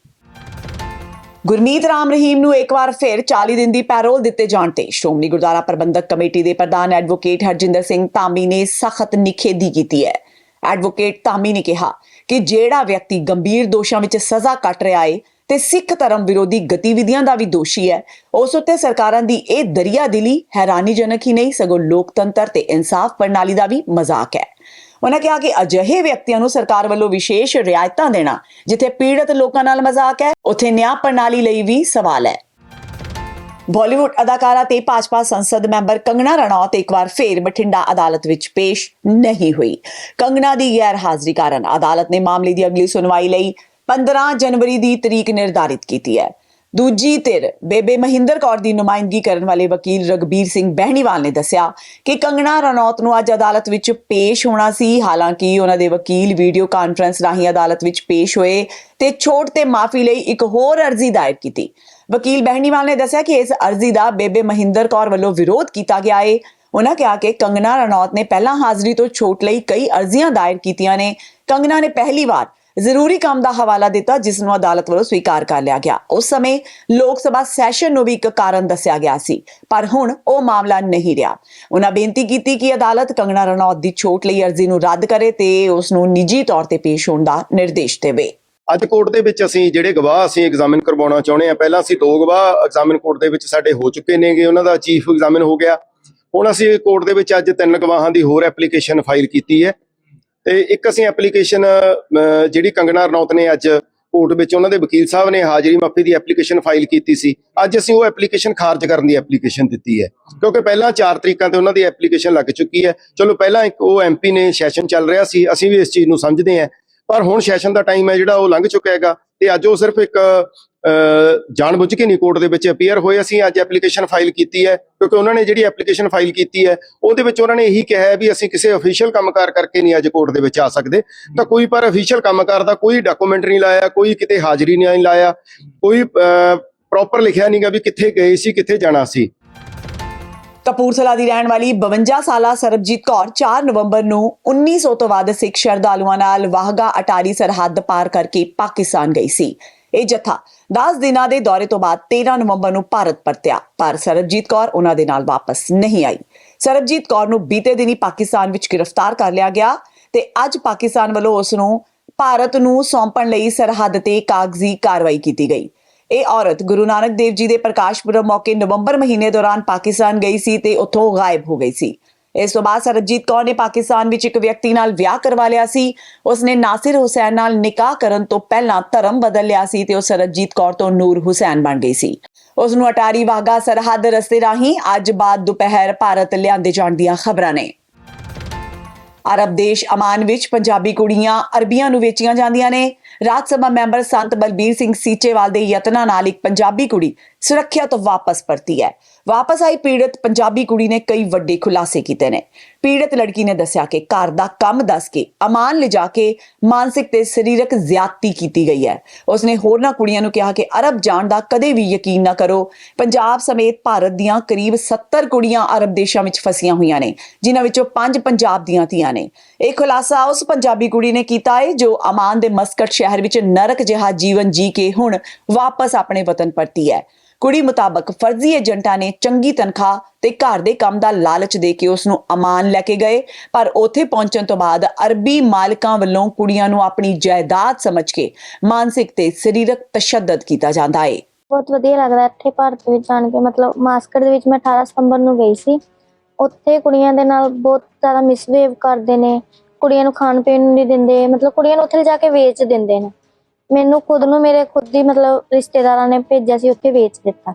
ਗੁਰਮੀਤ ਰਾਮ ਰਹੀਮ ਨੂੰ ਇੱਕ ਵਾਰ ਫਿਰ 40 ਦਿਨ ਦੀ ਪੈਰੋਲ ਦਿੱਤੇ ਜਾਣ ਤੇ ਸ਼੍ਰੋਮਣੀ ਗੁਰਦੁਆਰਾ ਪ੍ਰਬੰਧਕ ਕਮੇਟੀ ਦੇ ਪ੍ਰਧਾਨ ਐਡਵੋਕੇਟ ਹਰਜਿੰਦਰ ਸਿੰਘ ਧਾਮੀ ਨੇ ਸਖਤ ਨਿਖੇਧੀ ਕੀਤੀ ਹੈ। ਐਡਵੋਕੇਟ ਧਾਮੀ ਨੇ ਕਿਹਾ ਕਿ ਜਿਹੜਾ ਵਿਅਕਤੀ ਗੰਭੀਰ ਦੋਸ਼ਾਂ ਵਿੱਚ ਸਜ਼ਾ ਕੱਟ ਰਿਹਾ ਹੈ ਤੇ ਸਿੱਖ ਧਰਮ ਵਿਰੋਧੀ ਗਤੀਵਿਧੀਆਂ ਦਾ ਵੀ ਦੋਸ਼ੀ ਹੈ। ਉਸ ਉੱਤੇ ਸਰਕਾਰਾਂ ਦੀ ਇਹ ਦਰਿਆ ਦਿਲੀ ਹੈਰਾਨੀਜਨਕ ਹੀ ਨਹੀਂ, ਸਗੋਂ ਲੋਕਤੰਤਰ ਤੇ ਇਨਸਾਫ ਪ੍ਰਣਾਲੀ ਦਾ ਵੀ ਮਜ਼ਾਕ ਹੈ। ਉਹਨਾਂ ਕਿਹਾ ਕਿ ਅਜਿਹੇ ਵਿਅਕਤੀਆਂ ਨੂੰ ਸਰਕਾਰ ਵੱਲੋਂ ਵਿਸ਼ੇਸ਼ ਰਿਆਇਤਾਂ ਦੇਣਾ, ਜਿੱਥੇ ਪੀੜਤ ਲੋਕਾਂ ਨਾਲ ਮਜ਼ਾਕ ਹੈ, ਉੱਥੇ ਨਿਆਂ ਪ੍ਰਣਾਲੀ ਲਈ ਵੀ ਸਵਾਲ ਹੈ। ਬਾਲੀਵੁੱਡ ਅਦਾਕਾਰਾ ਤੇ ਭਾਜਪਾ ਸੰਸਦ ਮੈਂਬਰ ਕੰਗਣਾ ਰਣੌਤ ਇੱਕ ਵਾਰ ਫੇਰ ਬਠਿੰਡਾ ਅਦਾਲਤ ਵਿੱਚ ਪੇਸ਼ ਨਹੀਂ ਹੋਈ। ਕੰਗਣਾ ਦੀ ਗੈਰ ਹਾਜ਼ਰੀ ਕਾਰਨ ਅਦਾਲਤ ਨੇ ਮਾਮਲੇ ਦੀ ਅਗਲੀ ਸੁਣਵਾਈ ਲਈ 15 ਜਨਵਰੀ ਦੀ ਤਰੀਕ ਨਿਰਧਾਰਿਤ ਕੀਤੀ ਹੈ। ਦੂਜੀ ਧਿਰ ਬੇਬੇ ਮਹਿੰਦਰ ਕੌਰ ਦੀ ਨੁਮਾਇੰਦਗੀ ਕਰਨ ਵਾਲੇ ਵਕੀਲ ਰਗਬੀਰ ਸਿੰਘ ਬਹਿਣੀਵਾਲ ਨੇ ਦੱਸਿਆ ਕਿ ਕੰਗਣਾ ਰਣੌਤ ਨੂੰ ਅੱਜ ਅਦਾਲਤ ਵਿੱਚ ਪੇਸ਼ ਹੋਣਾ ਸੀ। ਹਾਲਾਂਕਿ ਉਹਨਾਂ ਦੇ ਵਕੀਲ ਵੀਡੀਓ ਕਾਨਫਰੰਸ ਰਾਹੀਂ ਅਦਾਲਤ ਵਿੱਚ ਪੇਸ਼ ਹੋਏ ਤੇ ਛੋਟ ਤੇ ਮਾਫੀ ਲਈ ਇੱਕ ਹੋਰ ਅਰਜ਼ੀ ਦਾਇਰ ਕੀਤੀ। ਵਕੀਲ ਬਹਿਣੀਵਾਲ ਨੇ ਦੱਸਿਆ ਕਿ ਇਸ ਅਰਜ਼ੀ ਦਾ ਬੇਬੇ ਮਹਿੰਦਰ ਕੌਰ ਵੱਲੋਂ ਵਿਰੋਧ ਕੀਤਾ ਗਿਆ ਹੈ ਉਹਨਾਂ ਕਿਹਾ ਕਿ ਕੰਗਣਾ ਰਣੌਤ ਨੇ ਪਹਿਲਾਂ ਹਾਜ਼ਰੀ ਤੋਂ ਛੋਟ ਲਈ ਕਈ ਅਰਜ਼ੀਆਂ ਦਾਇਰ ਕੀਤੀਆਂ ਨੇ। ਕੰਗਣਾ ਨੇ ਪਹਿਲੀ ਵਾਰ ਜ਼ਰੂਰੀ ਕੰਮ ਦਾ ਹਵਾਲਾ ਦਿੱਤਾ, ਜਿਸ ਨੂੰ ਅਦਾਲਤ ਵੱਲੋਂ ਸਵੀਕਾਰ ਕਰ ਲਿਆ ਗਿਆ। ਉਸ ਸਮੇਂ ਲੋਕ ਸਭਾ ਸੈਸ਼ਨ ਨੂੰ ਵੀ ਇੱਕ ਕਾਰਨ ਦੱਸਿਆ ਗਿਆ ਸੀ, ਪਰ ਹੁਣ ਉਹ ਮਾਮਲਾ ਨਹੀਂ ਰਿਹਾ। ਉਹਨਾਂ ਬੇਨਤੀ ਕੀਤੀ ਕਿ ਅਦਾਲਤ ਕੰਗਣਾ ਰਣੌਤ ਦੀ ਛੋਟ ਲਈ ਅਰਜ਼ੀ ਨੂੰ ਰੱਦ ਕਰੇ ਤੇ ਉਸ ਨੂੰ ਨਿੱਜੀ ਤੌਰ ਤੇ ਪੇਸ਼ ਹੋਣ ਦਾ ਨਿਰਦੇਸ਼ ਦੇਵੇ। ਅੱਜ ਕੋਰਟ ਦੇ ਵਿੱਚ ਅਸੀਂ ਜਿਹੜੇ ਗਵਾਹ ਅਸੀਂ ਐਗਜ਼ਾਮਿਨ ਕਰਵਾਉਣਾ ਚਾਹੁੰਦੇ ਆ ਪਹਿਲਾਂ ਅਸੀਂ ਦੋ ਗਵਾਹ ਐਗਜ਼ਾਮਿਨ ਕੋਰਟ ਦੇ ਵਿੱਚ ਸਾਡੇ ਹੋ ਚੁੱਕੇ ਨੇਗੇ, ਉਹਨਾਂ ਦਾ ਚੀਫ ਐਗਜ਼ਾਮਿਨ ਹੋ ਗਿਆ। ਹੁਣ ਅਸੀਂ ਕੋਰਟ ਦੇ ਵਿੱਚ ਅੱਜ ਤਿੰਨ ਗਵਾਹਾਂ ਦੀ ਹੋਰ ਐਪਲੀਕੇਸ਼ਨ ਫਾਈਲ ਕੀਤੀ ਹੈ। ਤੇ ਇੱਕ ਅਸੀਂ ਐਪਲੀਕੇਸ਼ਨ ਜਿਹੜੀ ਕੰਗਣਾ ਰਣੌਤ ਨੇ ਅੱਜ ਕੋਰਟ ਵਿੱਚ, ਉਹਨਾਂ ਦੇ ਵਕੀਲ ਸਾਹਿਬ ਨੇ ਹਾਜ਼ਰੀ ਮਾਫੀ ਦੀ ਐਪਲੀਕੇਸ਼ਨ ਫਾਈਲ ਕੀਤੀ ਸੀ। ਅੱਜ ਅਸੀਂ ਉਹ ਐਪਲੀਕੇਸ਼ਨ ਖਾਰਜ ਕਰਨ ਦੀ ਐਪਲੀਕੇਸ਼ਨ ਦਿੱਤੀ ਹੈ। ਕਿਉਂਕਿ ਪਹਿਲਾਂ 4 ਤਰੀਕਾਂ ਤੇ ਉਹਨਾਂ ਦੀ ਐਪਲੀਕੇਸ਼ਨ ਲੱਗ ਚੁੱਕੀ ਹੈ। ਚਲੋ, ਪਹਿਲਾਂ ਇੱਕ ਉਹ ਐਮਪੀ ਨੇ ਸੈਸ਼ਨ ਚੱਲ ਰਿਹਾ ਸੀ, ਅਸੀਂ ਵੀ ਇਸ ਚੀਜ਼ ਨੂੰ ਸਮਝਦੇ ਹਾਂ। ਪਰ ਹੁਣ ਸੈਸ਼ਨ ਦਾ ਟਾਈਮ ਹੈ ਜਿਹੜਾ, ਉਹ ਲੰਘ ਚੁੱਕਿਆ ਹੈਗਾ। ਤੇ ਅੱਜ ਉਹ ਸਿਰਫ ਇੱਕ ਜਾਣਬੁੱਝ ਕੇ ਨਹੀਂ ਕੋਰਟ ਦੇ ਵਿੱਚ ਅਪੀਅਰ ਹੋਏ। ਅਸੀਂ ਅੱਜ ਐਪਲੀਕੇਸ਼ਨ ਫਾਈਲ ਕੀਤੀ ਹੈ, ਕਿਉਂਕਿ ਉਹਨਾਂ ਨੇ ਜਿਹੜੀ ਐਪਲੀਕੇਸ਼ਨ ਫਾਈਲ ਕੀਤੀ ਹੈ, ਉਹਦੇ ਵਿੱਚ ਉਹਨਾਂ ਨੇ ਇਹੀ ਕਿਹਾ ਹੈ ਵੀ ਅਸੀਂ ਕਿਸੇ ਅਫੀਸ਼ੀਅਲ ਕੰਮਕਾਰ ਕਰਕੇ ਨਹੀਂ ਅੱਜ ਕੋਰਟ ਦੇ ਵਿੱਚ ਆ ਸਕਦੇ। ਤਾਂ ਕੋਈ ਪਰ ਅਫੀਸ਼ੀਅਲ ਕੰਮਕਾਰ ਦਾ ਕੋਈ ਡਾਕੂਮੈਂਟ ਨਹੀਂ ਲਾਇਆ, ਕੋਈ ਕਿਤੇ ਹਾਜ਼ਰੀ ਨਹੀਂ ਲਾਇਆ, ਕੋਈ ਪ੍ਰੋਪਰ ਲਿਖਿਆ ਨਹੀਂਗਾ ਵੀ ਕਿੱਥੇ ਗਏ ਸੀ, ਕਿੱਥੇ ਜਾਣਾ ਸੀ। ਕਪੂਰਥਲਾ ਦੀ ਰਹਿਣ ਵਾਲੀ 52 ਸਾਲਾ ਸਰਬਜੀਤ ਕੌਰ 4 ਨਵੰਬਰ ਨੂੰ 1900 ਤੋਂ ਵੱਧ ਸਿੱਖ ਸ਼ਰਧਾਲੂਆਂ ਨਾਲ ਵਾਹਗਾ ਅਟਾਰੀ ਸਰਹੱਦ ਪਾਰ ਕਰਕੇ ਪਾਕਿਸਤਾਨ ਗਈ ਸੀ। ਇਹ ਜਥਾ 10 ਦਿਨਾਂ ਦੇ ਦੌਰੇ ਤੋਂ ਬਾਅਦ 13 ਨਵੰਬਰ ਨੂੰ ਭਾਰਤ ਪਰਤਿਆ, ਪਰ ਸਰਬਜੀਤ ਕੌਰ ਉਹਨਾਂ ਦੇ ਨਾਲ ਵਾਪਸ ਨਹੀਂ ਆਈ। ਸਰਬਜੀਤ ਕੌਰ ਨੂੰ ਬੀਤੇ ਦਿਨੀ ਪਾਕਿਸਤਾਨ ਵਿੱਚ ਗ੍ਰਿਫਤਾਰ ਕਰ ਲਿਆ ਗਿਆ ਤੇ ਅੱਜ ਪਾਕਿਸਤਾਨ ਵੱਲੋਂ ਉਸ ਨੂੰ ਭਾਰਤ ਨੂੰ ਸੌਂਪਣ ਲਈ ਸਰਹੱਦ ਤੇ ਕਾਗਜ਼ੀ ਕਾਰਵਾਈ ਕੀਤੀ ਗਈ। ਇਹ ਔਰਤ ਗੁਰੂ ਨਾਨਕ ਦੇਵ ਜੀ ਦੇ ਪ੍ਰਕਾਸ਼ ਪੁਰਬ ਮੌਕੇ ਨਵੰਬਰ ਮਹੀਨੇ ਦੌਰਾਨ ਪਾਕਿਸਤਾਨ ਗਈ ਸੀ ਤੇ ਉੱਥੋਂ ਗਾਇਬ ਹੋ ਗਈ ਸੀ। ਇਸ ਤੋਂ ਬਾਅਦ ਸਰਬਜੀਤ ਕੌਰ ਨੇ ਪਾਕਿਸਤਾਨ ਵਿੱਚ ਇੱਕ ਵਿਅਕਤੀ ਨਾਲ ਵਿਆਹ ਕਰਵਾ ਲਿਆ ਸੀ। ਉਸਨੇ ਨਾਸਿਰ ਹੁਸੈਨ ਨਾਲ ਨਿਕਾਹ ਕਰਨ ਤੋਂ ਪਹਿਲਾਂ ਧਰਮ ਬਦਲ ਲਿਆ ਸੀ ਤੇ ਉਹ ਸਰਬਜੀਤ ਕੌਰ ਤੋਂ ਨੂਰ ਹੁਸੈਨ ਬਣ ਗਈ ਸੀ। ਉਸ ਨੂੰ ਅਟਾਰੀ ਵਾਗਾ ਸਰਹੱਦ ਰਸਤੇ ਰਾਹੀਂ ਅੱਜ ਬਾਅਦ ਦੁਪਹਿਰ ਭਾਰਤ ਲਿਆਂਦੇ ਜਾਣ ਦੀਆਂ ਖਬਰਾਂ ਨੇ। ਅਰਬ ਦੇਸ਼ ਅਮਾਨ ਵਿੱਚ ਪੰਜਾਬੀ ਕੁੜੀਆਂ ਅਰਬੀਆਂ ਨੂੰ ਵੇਚੀਆਂ ਜਾਂਦੀਆਂ ਨੇ। ਰਾਜ ਸਭਾ ਮੈਂਬਰ ਸੰਤ ਬਲਬੀਰ ਸਿੰਘ ਸੀਚੇਵਾਲ ਦੇ ਯਤਨਾਂ ਨਾਲ ਇੱਕ ਪੰਜਾਬੀ ਕੁੜੀ ਸੁਰੱਖਿਅਤ ਵਾਪਸ ਪਰਤੀ ਹੈ। ਵਾਪਸ ਆਈ ਪੀੜਤ ਪੰਜਾਬੀ ਕੁੜੀ ਨੇ ਕਈ ਵੱਡੇ ਖੁਲਾਸੇ ਕੀਤੇ ਨੇ। ਪੀੜਤ ਲੜਕੀ ਨੇ ਦੱਸਿਆ ਕਿ ਘਰ ਦਾ ਕੰਮ ਦੱਸ ਕੇ, ਅਮਾਨ ਲਿਜਾ ਕੇ ਮਾਨਸਿਕ ਤੇ ਸਰੀਰਕ ਜ਼ਿਆਦਤੀ ਕੀਤੀ ਗਈ ਹੈ। ਉਸਨੇ ਹੋਰਨਾਂ ਕੁੜੀਆਂ ਨੂੰ ਕਿਹਾ ਕਿ ਅਰਬ ਜਾਣ ਦਾ ਕਦੇ ਵੀ ਯਕੀਨ ਨਾ ਕਰੋ। ਪੰਜਾਬ ਸਮੇਤ ਭਾਰਤ ਦੀਆਂ ਕਰੀਬ 70 ਕੁੜੀਆਂ ਅਰਬ ਦੇਸ਼ਾਂ ਵਿੱਚ ਫਸੀਆਂ ਹੋਈਆਂ ਨੇ, ਜਿਨ੍ਹਾਂ ਵਿੱਚੋਂ 5 ਪੰਜਾਬ ਦੀਆਂ ਧੀਆਂ ਨੇ। ਇਹ ਖੁਲਾਸਾ ਉਸ ਪੰਜਾਬੀ ਕੁੜੀ ਨੇ ਕੀਤਾ ਹੈ ਜੋ ਅਮਾਨ ਦੇ ਮਸਕਟ ਸ਼ਹਿਰ ਵਿੱਚ ਨਰਕ ਜਿਹਾ ਜੀਵਨ ਜੀ ਕੇ ਹੁਣ ਵਾਪਸ ਆਪਣੇ ਵਤਨ ਪਰਤੀ ਹੈ। ਕੁੜੀ ਮੁਤਾਬਕ ਫਰਜ਼ੀ ਏਜੰਟਾਂ ਨੇ ਚੰਗੀ ਤਨਖਾਹ ਤੇ ਘਰ ਦੇ ਕੰਮ ਦਾ ਲਾਲਚ ਦੇ ਕੇ ਉਸ ਨੂੰ ਅਮਾਨ ਲੈ ਕੇ ਗਏ। ਪਰ ਉੱਥੇ ਪਹੁੰਚਣ ਤੋਂ ਬਾਅਦ ਅਰਬੀ ਮਾਲਕਾਂ ਵੱਲੋਂ ਕੁੜੀਆਂ ਨੂੰ ਆਪਣੀ ਜਾਇਦਾਦ ਸਮਝ ਕੇ ਮਾਨਸਿਕ ਤੇ ਸਰੀਰਕ ਤਸ਼ੱਦਦ ਕੀਤਾ ਜਾਂਦਾ ਹੈ ਬਹੁਤ ਵਧੀਆ ਲੱਗਦਾ ਇੱਥੇ ਭਾਰਤ ਵਿੱਚ ਜਾਣ ਕੇ। ਮਤਲਬ ਮਾਸਕਟ ਦੇ ਵਿੱਚ ਮੈਂ 18 ਸਤੰਬਰ ਨੂੰ ਗਈ ਸੀ। ਉੱਥੇ ਕੁੜੀਆਂ ਦੇ ਨਾਲ ਬਹੁਤ ਜ਼ਿਆਦਾ ਮਿਸਬਿਹੇਵ ਕਰਦੇ ਨੇ। ਕੁੜੀਆਂ ਨੂੰ ਖਾਣ ਪੀਣ ਨੂੰ ਨਹੀਂ ਦਿੰਦੇ। ਮਤਲਬ ਕੁੜੀਆਂ ਨੂੰ ਉੱਥੇ ਜਾ ਕੇ ਵੇਚ ਦਿੰਦੇ ਨੇ। ਮੈਨੂੰ ਖੁਦ ਨੂੰ ਮੇਰੇ ਖੁਦ ਦੀ ਮਤਲਬ ਰਿਸ਼ਤੇਦਾਰਾਂ ਨੇ ਭੇਜਿਆ ਸੀ ਉੱਥੇ ਵੇਚ ਦਿੱਤਾ।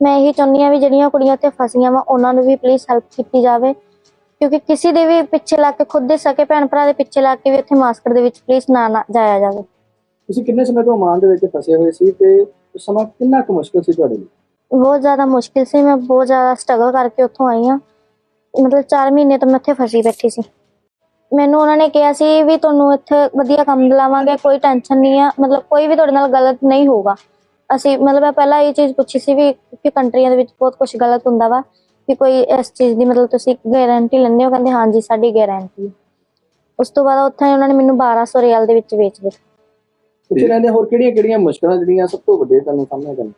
ਮੈਂ ਇਹੀ ਚਾਹੁੰਦੀ ਹਾਂ ਵੀ ਜਿਹੜੀਆਂ ਕੁੜੀਆਂ ਉੱਥੇ ਫਸੀਆਂ ਵਾ ਉਹਨਾਂ ਨੂੰ ਵੀ ਪਲੀਜ਼ ਹੈਲਪ ਕੀਤੀ ਜਾਵੇ। ਕਿਉਂਕਿ ਕਿਸੇ ਦੇ ਵੀ ਪਿੱਛੇ ਲੱਗ ਕੇ ਖੁਦ ਦੇ ਸਕੇ ਭੈਣ ਭਰਾ ਦੇ ਪਿੱਛੇ ਲੱਗ ਕੇ ਵੀ ਉੱਥੇ ਮਾਸਕਟ ਦੇ ਵਿੱਚ ਪਲੀਜ਼ ਨਾ ਨਾ ਜਾਇਆ ਜਾਵੇ। ਤੁਸੀਂ ਕਿੰਨੇ ਸਮੇਂ ਤੋਂ oman ਦੇ ਵਿੱਚ ਫਸੇ ਹੋਏ ਸੀ ਤੇ ਉਸ ਸਮਾਂ ਕਿੰਨਾ ਕੁ ਮੁਸ਼ਕਲ ਸੀ ਤੁਹਾਡੇ ਲਈ? ਬਹੁਤ ਜ਼ਿਆਦਾ ਮੁਸ਼ਕਿਲ ਸੀ ਮੈਂ ਬਹੁਤ ਜ਼ਿਆਦਾ ਸਟਰਗਲ ਕਰਕੇ ਉੱਥੋਂ ਆਈ ਹਾਂ। ਮਤਲਬ 4 ਮਹੀਨੇ ਤੋਂ ਮੈਂ ਉੱਥੇ ਫਸੀ ਬੈਠੀ ਸੀ। ਮੈਨੂੰ ਉਹਨਾਂ ਨੇ ਕਿਹਾ ਸੀ ਵੀ ਤੁਹਾਨੂੰ ਇੱਥੇ ਵਧੀਆ ਕੰਮ ਦਿਲਾਵਾਂਗੇ, ਕੋਈ ਟੈਨਸ਼ਨ ਨਹੀਂ ਆ, ਮਤਲਬ ਕੋਈ ਵੀ ਤੁਹਾਡੇ ਨਾਲ ਗਲਤ ਨਹੀਂ ਹੋਊਗਾ। ਅਸੀਂ ਮਤਲਬ ਮੈਂ ਪਹਿਲਾਂ ਇਹ ਚੀਜ਼ ਪੁੱਛੀ ਸੀ ਵੀ ਕਿ ਕੰਟਰੀਆਂ ਦੇ ਵਿੱਚ ਬਹੁਤ ਕੁਝ ਗਲਤ ਹੁੰਦਾ ਵਾ, ਕਿ ਕੋਈ ਇਸ ਚੀਜ਼ ਦੀ ਮਤਲਬ ਤੁਸੀਂ ਗਾਰੰਟੀ ਲੈਂਦੇ ਹੋ? ਕਹਿੰਦੇ ਹਾਂਜੀ, ਸਾਡੀ ਗਾਰੰਟੀ ਉਸ ਤੋਂ ਬਾਅਦ ਉੱਥੇ ਉਹਨਾਂ ਨੇ ਮੈਨੂੰ 1200 ਰਿਆਲ ਦੇ ਵਿੱਚ ਵੇਚ ਦਿੱਤਾ। ਉੱਥੇ ਰਹਿੰਦੇ ਹੋਰ ਕਿਹੜੀਆਂ ਕਿਹੜੀਆਂ ਮੁਸ਼ਕਲਾਂ ਜਿਹੜੀਆਂ ਸਭ ਤੋਂ ਵੱਡੇ ਤੁਹਾਨੂੰ ਸਾਹਮਣੇ ਕਰਨੀ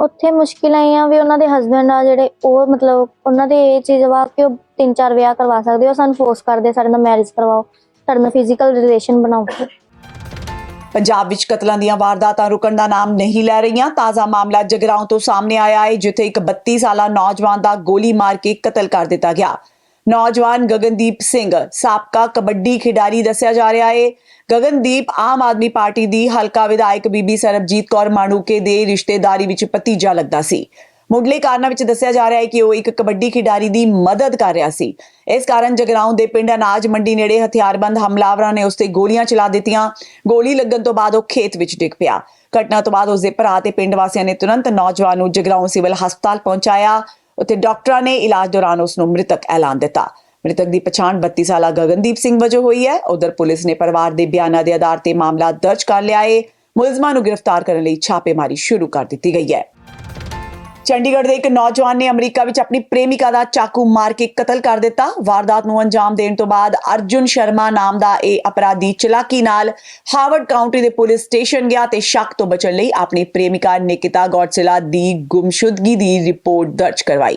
ਉੱਥੇ ਮੁਸ਼ਕਿਲਾਂ ਇਹ ਵੀ ਉਹਨਾਂ ਦੇ ਹਸਬੰਡ ਆ ਜਿਹੜੇ, ਉਹ ਮਤਲਬ ਉਹਨਾਂ ਦੇ ਇਹ ਚੀਜ਼ ਵਾ ਕਿ ਉਹ ਤਿੰਨ ਚਾਰ ਵਿਆਹ ਕਰਵਾ ਸਕਦੇ ਉਹ ਸਾਨੂੰ ਫੋਰਸ ਕਰਦੇ, ਸਾਡੇ ਨਾਲ ਮੈਰਿਜ ਕਰਵਾਓ, ਸਾਡੇ ਨਾਲ ਫਿਜ਼ੀਕਲ ਰਿਲੇਸ਼ਨ ਬਣਾਓ। ਪੰਜਾਬ ਵਿੱਚ ਕਤਲਾਂ ਦੀਆਂ ਵਾਰਦਾਤਾਂ ਰੁਕਣ ਦਾ ਨਾਮ ਨਹੀਂ ਲੈ ਰਹੀਆਂ, ਤਾਜ਼ਾ ਮਾਮਲਾ ਜਗਰਾਉਂ ਤੋਂ ਸਾਹਮਣੇ ਆਇਆ ਹੈ, ਜਿੱਥੇ ਇੱਕ 32 ਸਾਲਾ ਨੌਜਵਾਨ ਦਾ ਗੋਲੀ ਮਾਰ ਕੇ ਕਤਲ ਕਰ ਦਿੱਤਾ ਗਿਆ। ਨੌਜਵਾਨ ਗਗਨਦੀਪ ਸਿੰਘ, ਸਾਬਕਾ ਕਬੱਡੀ ਖਿਡਾਰੀ ਦੱਸਿਆ ਜਾ ਰਿਹਾ ਹੈ ਗਗਨਦੀਪ ਆਮ ਆਦਮੀ ਪਾਰਟੀ ਦੀ ਹਲਕਾ ਵਿਧਾਇਕ ਬੀਬੀ ਸਰਬਜੀਤ ਕੌਰ ਮਾਣੂਕੇ ਦੇ ਰਿਸ਼ਤੇਦਾਰੀ ਵਿੱਚ ਭਤੀਜਾ ਲੱਗਦਾ ਸੀ। ਮੁੱਢਲੇ ਕਾਰਨਾਂ ਵਿੱਚ ਦੱਸਿਆ ਜਾ ਰਿਹਾ ਹੈ ਕਿ ਉਹ ਇੱਕ ਕਬੱਡੀ ਖਿਡਾਰੀ ਦੀ ਮਦਦ ਕਰ ਰਿਹਾ ਸੀ। ਇਸ ਕਾਰਨ ਜਗਰਾਉਂ ਦੇ ਪਿੰਡ ਅਨਾਜ ਮੰਡੀ ਨੇੜੇ ਹਥਿਆਰਬੰਦ ਹਮਲਾਵਰਾਂ ਨੇ ਉਸ ਤੇ ਗੋਲੀਆਂ ਚਲਾ ਦਿੱਤੀਆਂ। ਗੋਲੀ ਲੱਗਣ ਤੋਂ ਬਾਅਦ ਉਹ ਖੇਤ ਵਿੱਚ ਡਿੱਗ ਪਿਆ। ਘਟਨਾ ਤੋਂ ਬਾਅਦ ਉਸ ਦੇ ਭਰਾ ਤੇ ਪਿੰਡ ਵਾਸੀਆਂ ਨੇ ਤੁਰੰਤ ਨੌਜਵਾਨ ਨੂੰ ਜਗਰਾਉਂ ਸਿਵਲ ਹਸਪਤਾਲ ਪਹੁੰਚਾਇਆ। ਉੱਥੇ ਡਾਕਟਰਾਂ ਨੇ ਇਲਾਜ ਦੌਰਾਨ ਉਸ ਨੂੰ ਮ੍ਰਿਤਕ ਐਲਾਨ ਦਿੱਤਾ। ਮ੍ਰਿਤਕ ਦੀ ਪਛਾਣ 32 ਸਾਲਾ ਗਗਨਦੀਪ ਸਿੰਘ ਵਜੋਂ ਹੋਈ ਹੈ। ਉਧਰ ਪੁਲਿਸ ਨੇ ਪਰਿਵਾਰ ਦੇ ਬਿਆਨਾਂ ਦੇ ਆਧਾਰ ਤੇ ਮਾਮਲਾ ਦਰਜ ਕਰ ਲਿਆ ਹੈ ਮੁਲਜ਼ਮਾਂ ਨੂੰ ਗ੍ਰਿਫਤਾਰ ਕਰਨ ਲਈ ਛਾਪੇਮਾਰੀ ਸ਼ੁਰੂ ਕਰ ਦਿੱਤੀ ਗਈ ਹੈ। ਚੰਡੀਗੜ੍ਹ ਦੇ ਇੱਕ ਨੌਜਵਾਨ ਨੇ ਅਮਰੀਕਾ ਵਿੱਚ ਆਪਣੀ ਪ੍ਰੇਮਿਕਾ ਦਾ ਚਾਕੂ ਮਾਰ ਕੇ ਕਤਲ ਕਰ ਦਿੱਤਾ। ਵਾਰਦਾਤ ਨੂੰ ਅੰਜਾਮ ਦੇਣ ਤੋਂ ਬਾਅਦ ਅਰਜੁਨ ਸ਼ਰਮਾ ਨਾਮ ਦਾ ਇਹ ਅਪਰਾਧੀ ਚਲਾਕੀ ਨਾਲ ਹਾਰਵਰਡ ਕਾਉਂਟੀ ਦੇ ਪੁਲਿਸ ਸਟੇਸ਼ਨ ਗਿਆ ਤੇ ਸ਼ੱਕ ਤੋਂ ਬਚਣ ਲਈ ਆਪਣੀ ਪ੍ਰੇਮਿਕਾ ਨਿਕਿਤਾ ਗੌਡਸਿਲਾ ਦੀ ਗੁੰਮਸ਼ੁਦਗੀ ਦੀ ਰਿਪੋਰਟ ਦਰਜ ਕਰਵਾਈ।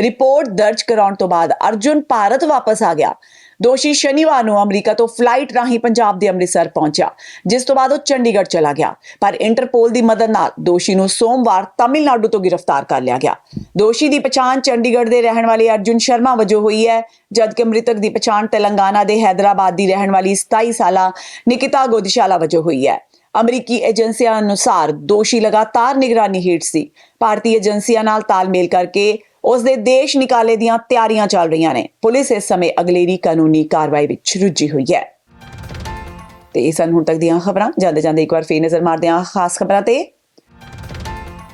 ਰਿਪੋਰਟ ਦਰਜ ਕਰਾਉਣ ਤੋਂ ਬਾਅਦ ਅਰਜੁਨ ਭਾਰਤ ਵਾਪਸ ਆ ਗਿਆ। ਦੋਸ਼ੀ ਸ਼ਨੀਵਾਰ ਨੂੰ ਅਮਰੀਕਾ ਤੋਂ ਫਲਾਈਟ ਰਾਹੀਂ ਪੰਜਾਬ ਦੇ ਅੰਮ੍ਰਿਤਸਰ ਪਹੁੰਚਿਆ, ਜਿਸ ਤੋਂ ਬਾਅਦ ਉਹ ਚੰਡੀਗੜ੍ਹ ਚਲਾ ਗਿਆ। ਪਰ ਇੰਟਰਪੋਲ ਦੀ ਮਦਦ ਨਾਲ ਦੋਸ਼ੀ ਨੂੰ ਸੋਮਵਾਰ ਤਾਮਿਲਨਾਡੂ ਤੋਂ ਗ੍ਰਿਫਤਾਰ ਕਰ ਲਿਆ ਗਿਆ। ਦੋਸ਼ੀ ਦੀ ਪਛਾਣ ਚੰਡੀਗੜ੍ਹ ਦੇ ਰਹਿਣ ਵਾਲੇ ਅਰਜੁਨ ਸ਼ਰਮਾ ਵਜੋਂ ਹੋਈ ਹੈ, ਜਦਕਿ ਮ੍ਰਿਤਕ ਦੀ ਪਛਾਣ ਤੇਲੰਗਾਨਾ ਦੇ ਹੈਦਰਾਬਾਦ ਦੀ ਰਹਿਣ ਵਾਲੀ 27 ਸਾਲਾ ਨਿਕਿਤਾ ਗੋਦਿਸ਼ਾਲਾ ਵਜੋਂ ਹੋਈ ਹੈ। ਅਮਰੀਕੀ ਏਜੰਸੀਆਂ ਅਨੁਸਾਰ ਦੋਸ਼ੀ ਲਗਾਤਾਰ ਨਿਗਰਾਨੀ ਹੇਠ ਸੀ। ਭਾਰਤੀ ਏਜੰਸੀਆਂ ਨਾਲ ਤਾਲਮੇਲ ਕਰਕੇ ਉਸ ਦੇ ਦੇਸ਼ ਨਿਕਾਲੇ ਦੀਆਂ ਤਿਆਰੀਆਂ ਚੱਲ ਰਹੀਆਂ ਨੇ। ਪੁਲਿਸ ਇਸ ਸਮੇਂ ਅਗਲੇਰੀ ਕਾਨੂੰਨੀ ਕਾਰਵਾਈ ਵਿੱਚ ਰੁੱਝੀ ਹੋਈ ਹੈ। ਤੇ ਇਹ ਸਨ ਹੁਣ ਤੱਕ ਦੀਆਂ ਖਬਰਾਂ। ਜਾਂਦੇ ਜਾਂਦੇ ਇੱਕ ਵਾਰ ਫੇਰ ਨਜ਼ਰ ਮਾਰਦੇ ਹਾਂ ਖਾਸ ਖਬਰਾਂ ਤੇ।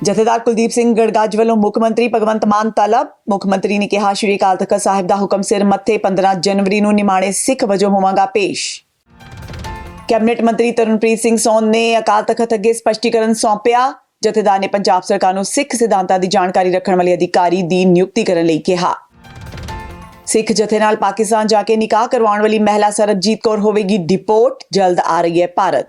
ਜਥੇਦਾਰ ਕੁਲਦੀਪ ਸਿੰਘ ਗੜਗੱਜ ਵੱਲੋਂ ਮੁੱਖ ਮੰਤਰੀ ਭਗਵੰਤ ਮਾਨ ਤਲਬ। ਮੁੱਖ ਮੰਤਰੀ ਨੇ ਕਿਹਾ, ਸ਼੍ਰੀ ਅਕਾਲ ਤਖਤ ਸਾਹਿਬ ਦਾ ਹੁਕਮ ਸਿਰ ਮੱਥੇ 15 ਜਨਵਰੀ ਨੂੰ ਨਿਮਾਣੇ ਸਿੱਖ ਵਜੋਂ ਹੋਵਾਂਗਾ ਪੇਸ਼। ਕੈਬਨਿਟ ਮੰਤਰੀ ਤਰਨਪ੍ਰੀਤ ਸਿੰਘ ਸੋਨ ਨੇ ਅਕਾਲ ਤਖਤ ਅੱਗੇ ਸਪਸ਼ਟੀਕਰਨ ਸੌਂਪਿਆ। ਜਥੇਦਾਰ ਨੇ ਪੰਜਾਬ ਸਰਕਾਰ ਨੂੰ ਸਿੱਖ ਸਿਧਾਂਤਾਂ ਦੀ ਜਾਣਕਾਰੀ ਰੱਖਣ ਵਾਲੇ ਅਧਿਕਾਰੀ ਦੀ ਨਿਯੁਕਤੀ ਕਰਨ ਲਈ ਕਿਹਾ। ਸਿੱਖ ਜਥੇ ਨਾਲ ਪਾਕਿਸਤਾਨ ਜਾ ਕੇ ਨਿਕਾਹ ਕਰਵਾਉਣ ਵਾਲੀ ਮਹਿਲਾ ਸਰਬਜੀਤ ਕੌਰ ਹੋਵੇਗੀ ਡਿਪੋਰਟ ਜਲਦ ਆ ਰਹੀ ਹੈ ਭਾਰਤ।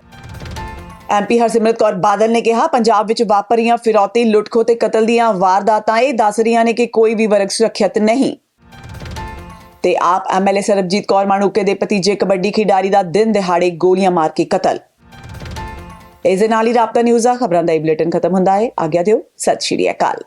ਐਮਪੀ ਹਰਸਿਮਰਤ ਕੌਰ ਬਾਦਲ ਨੇ ਕਿਹਾ, ਪੰਜਾਬ ਵਿੱਚ ਵਾਪਰੀਆਂ ਫਿਰੌਤੀ ਲੁੱਟਖੋ ਤੇ ਕਤਲ ਦੀਆਂ ਵਾਰਦਾਤਾਂ, ਇਹ ਦੱਸ ਰਹੀਆਂ ਨੇ ਕਿ ਕੋਈ ਵੀ ਵਰਗ ਸੁਰੱਖਿਅਤ ਨਹੀਂ। ਤੇ ਆਪ ਐਮਐਲਏ ਸਰਬਜੀਤ ਕੌਰ ਮਾਣੂਕੇ ਦੇ ਭਤੀਜੇ ਕਬੱਡੀ ਖਿਡਾਰੀ ਦਾ ਦਿਨ ਦਿਹਾੜੇ ਗੋਲੀਆਂ ਮਾਰ ਕੇ ਕਤਲ। ਇਸ ਦੇ ਨਾਲ ਹੀ ਰਾਬਤਾ ਨਿਊਜ਼ ਦਾ ਖਬਰਾਂ ਦਾ ਇਹ ਬੁਲੇਟਿਨ ਖਤਮ ਹੁੰਦਾ ਹੈ। ਆਗਿਆ ਦਿਓ, ਸਤਿ ਸ਼੍ਰੀ ਅਕਾਲ।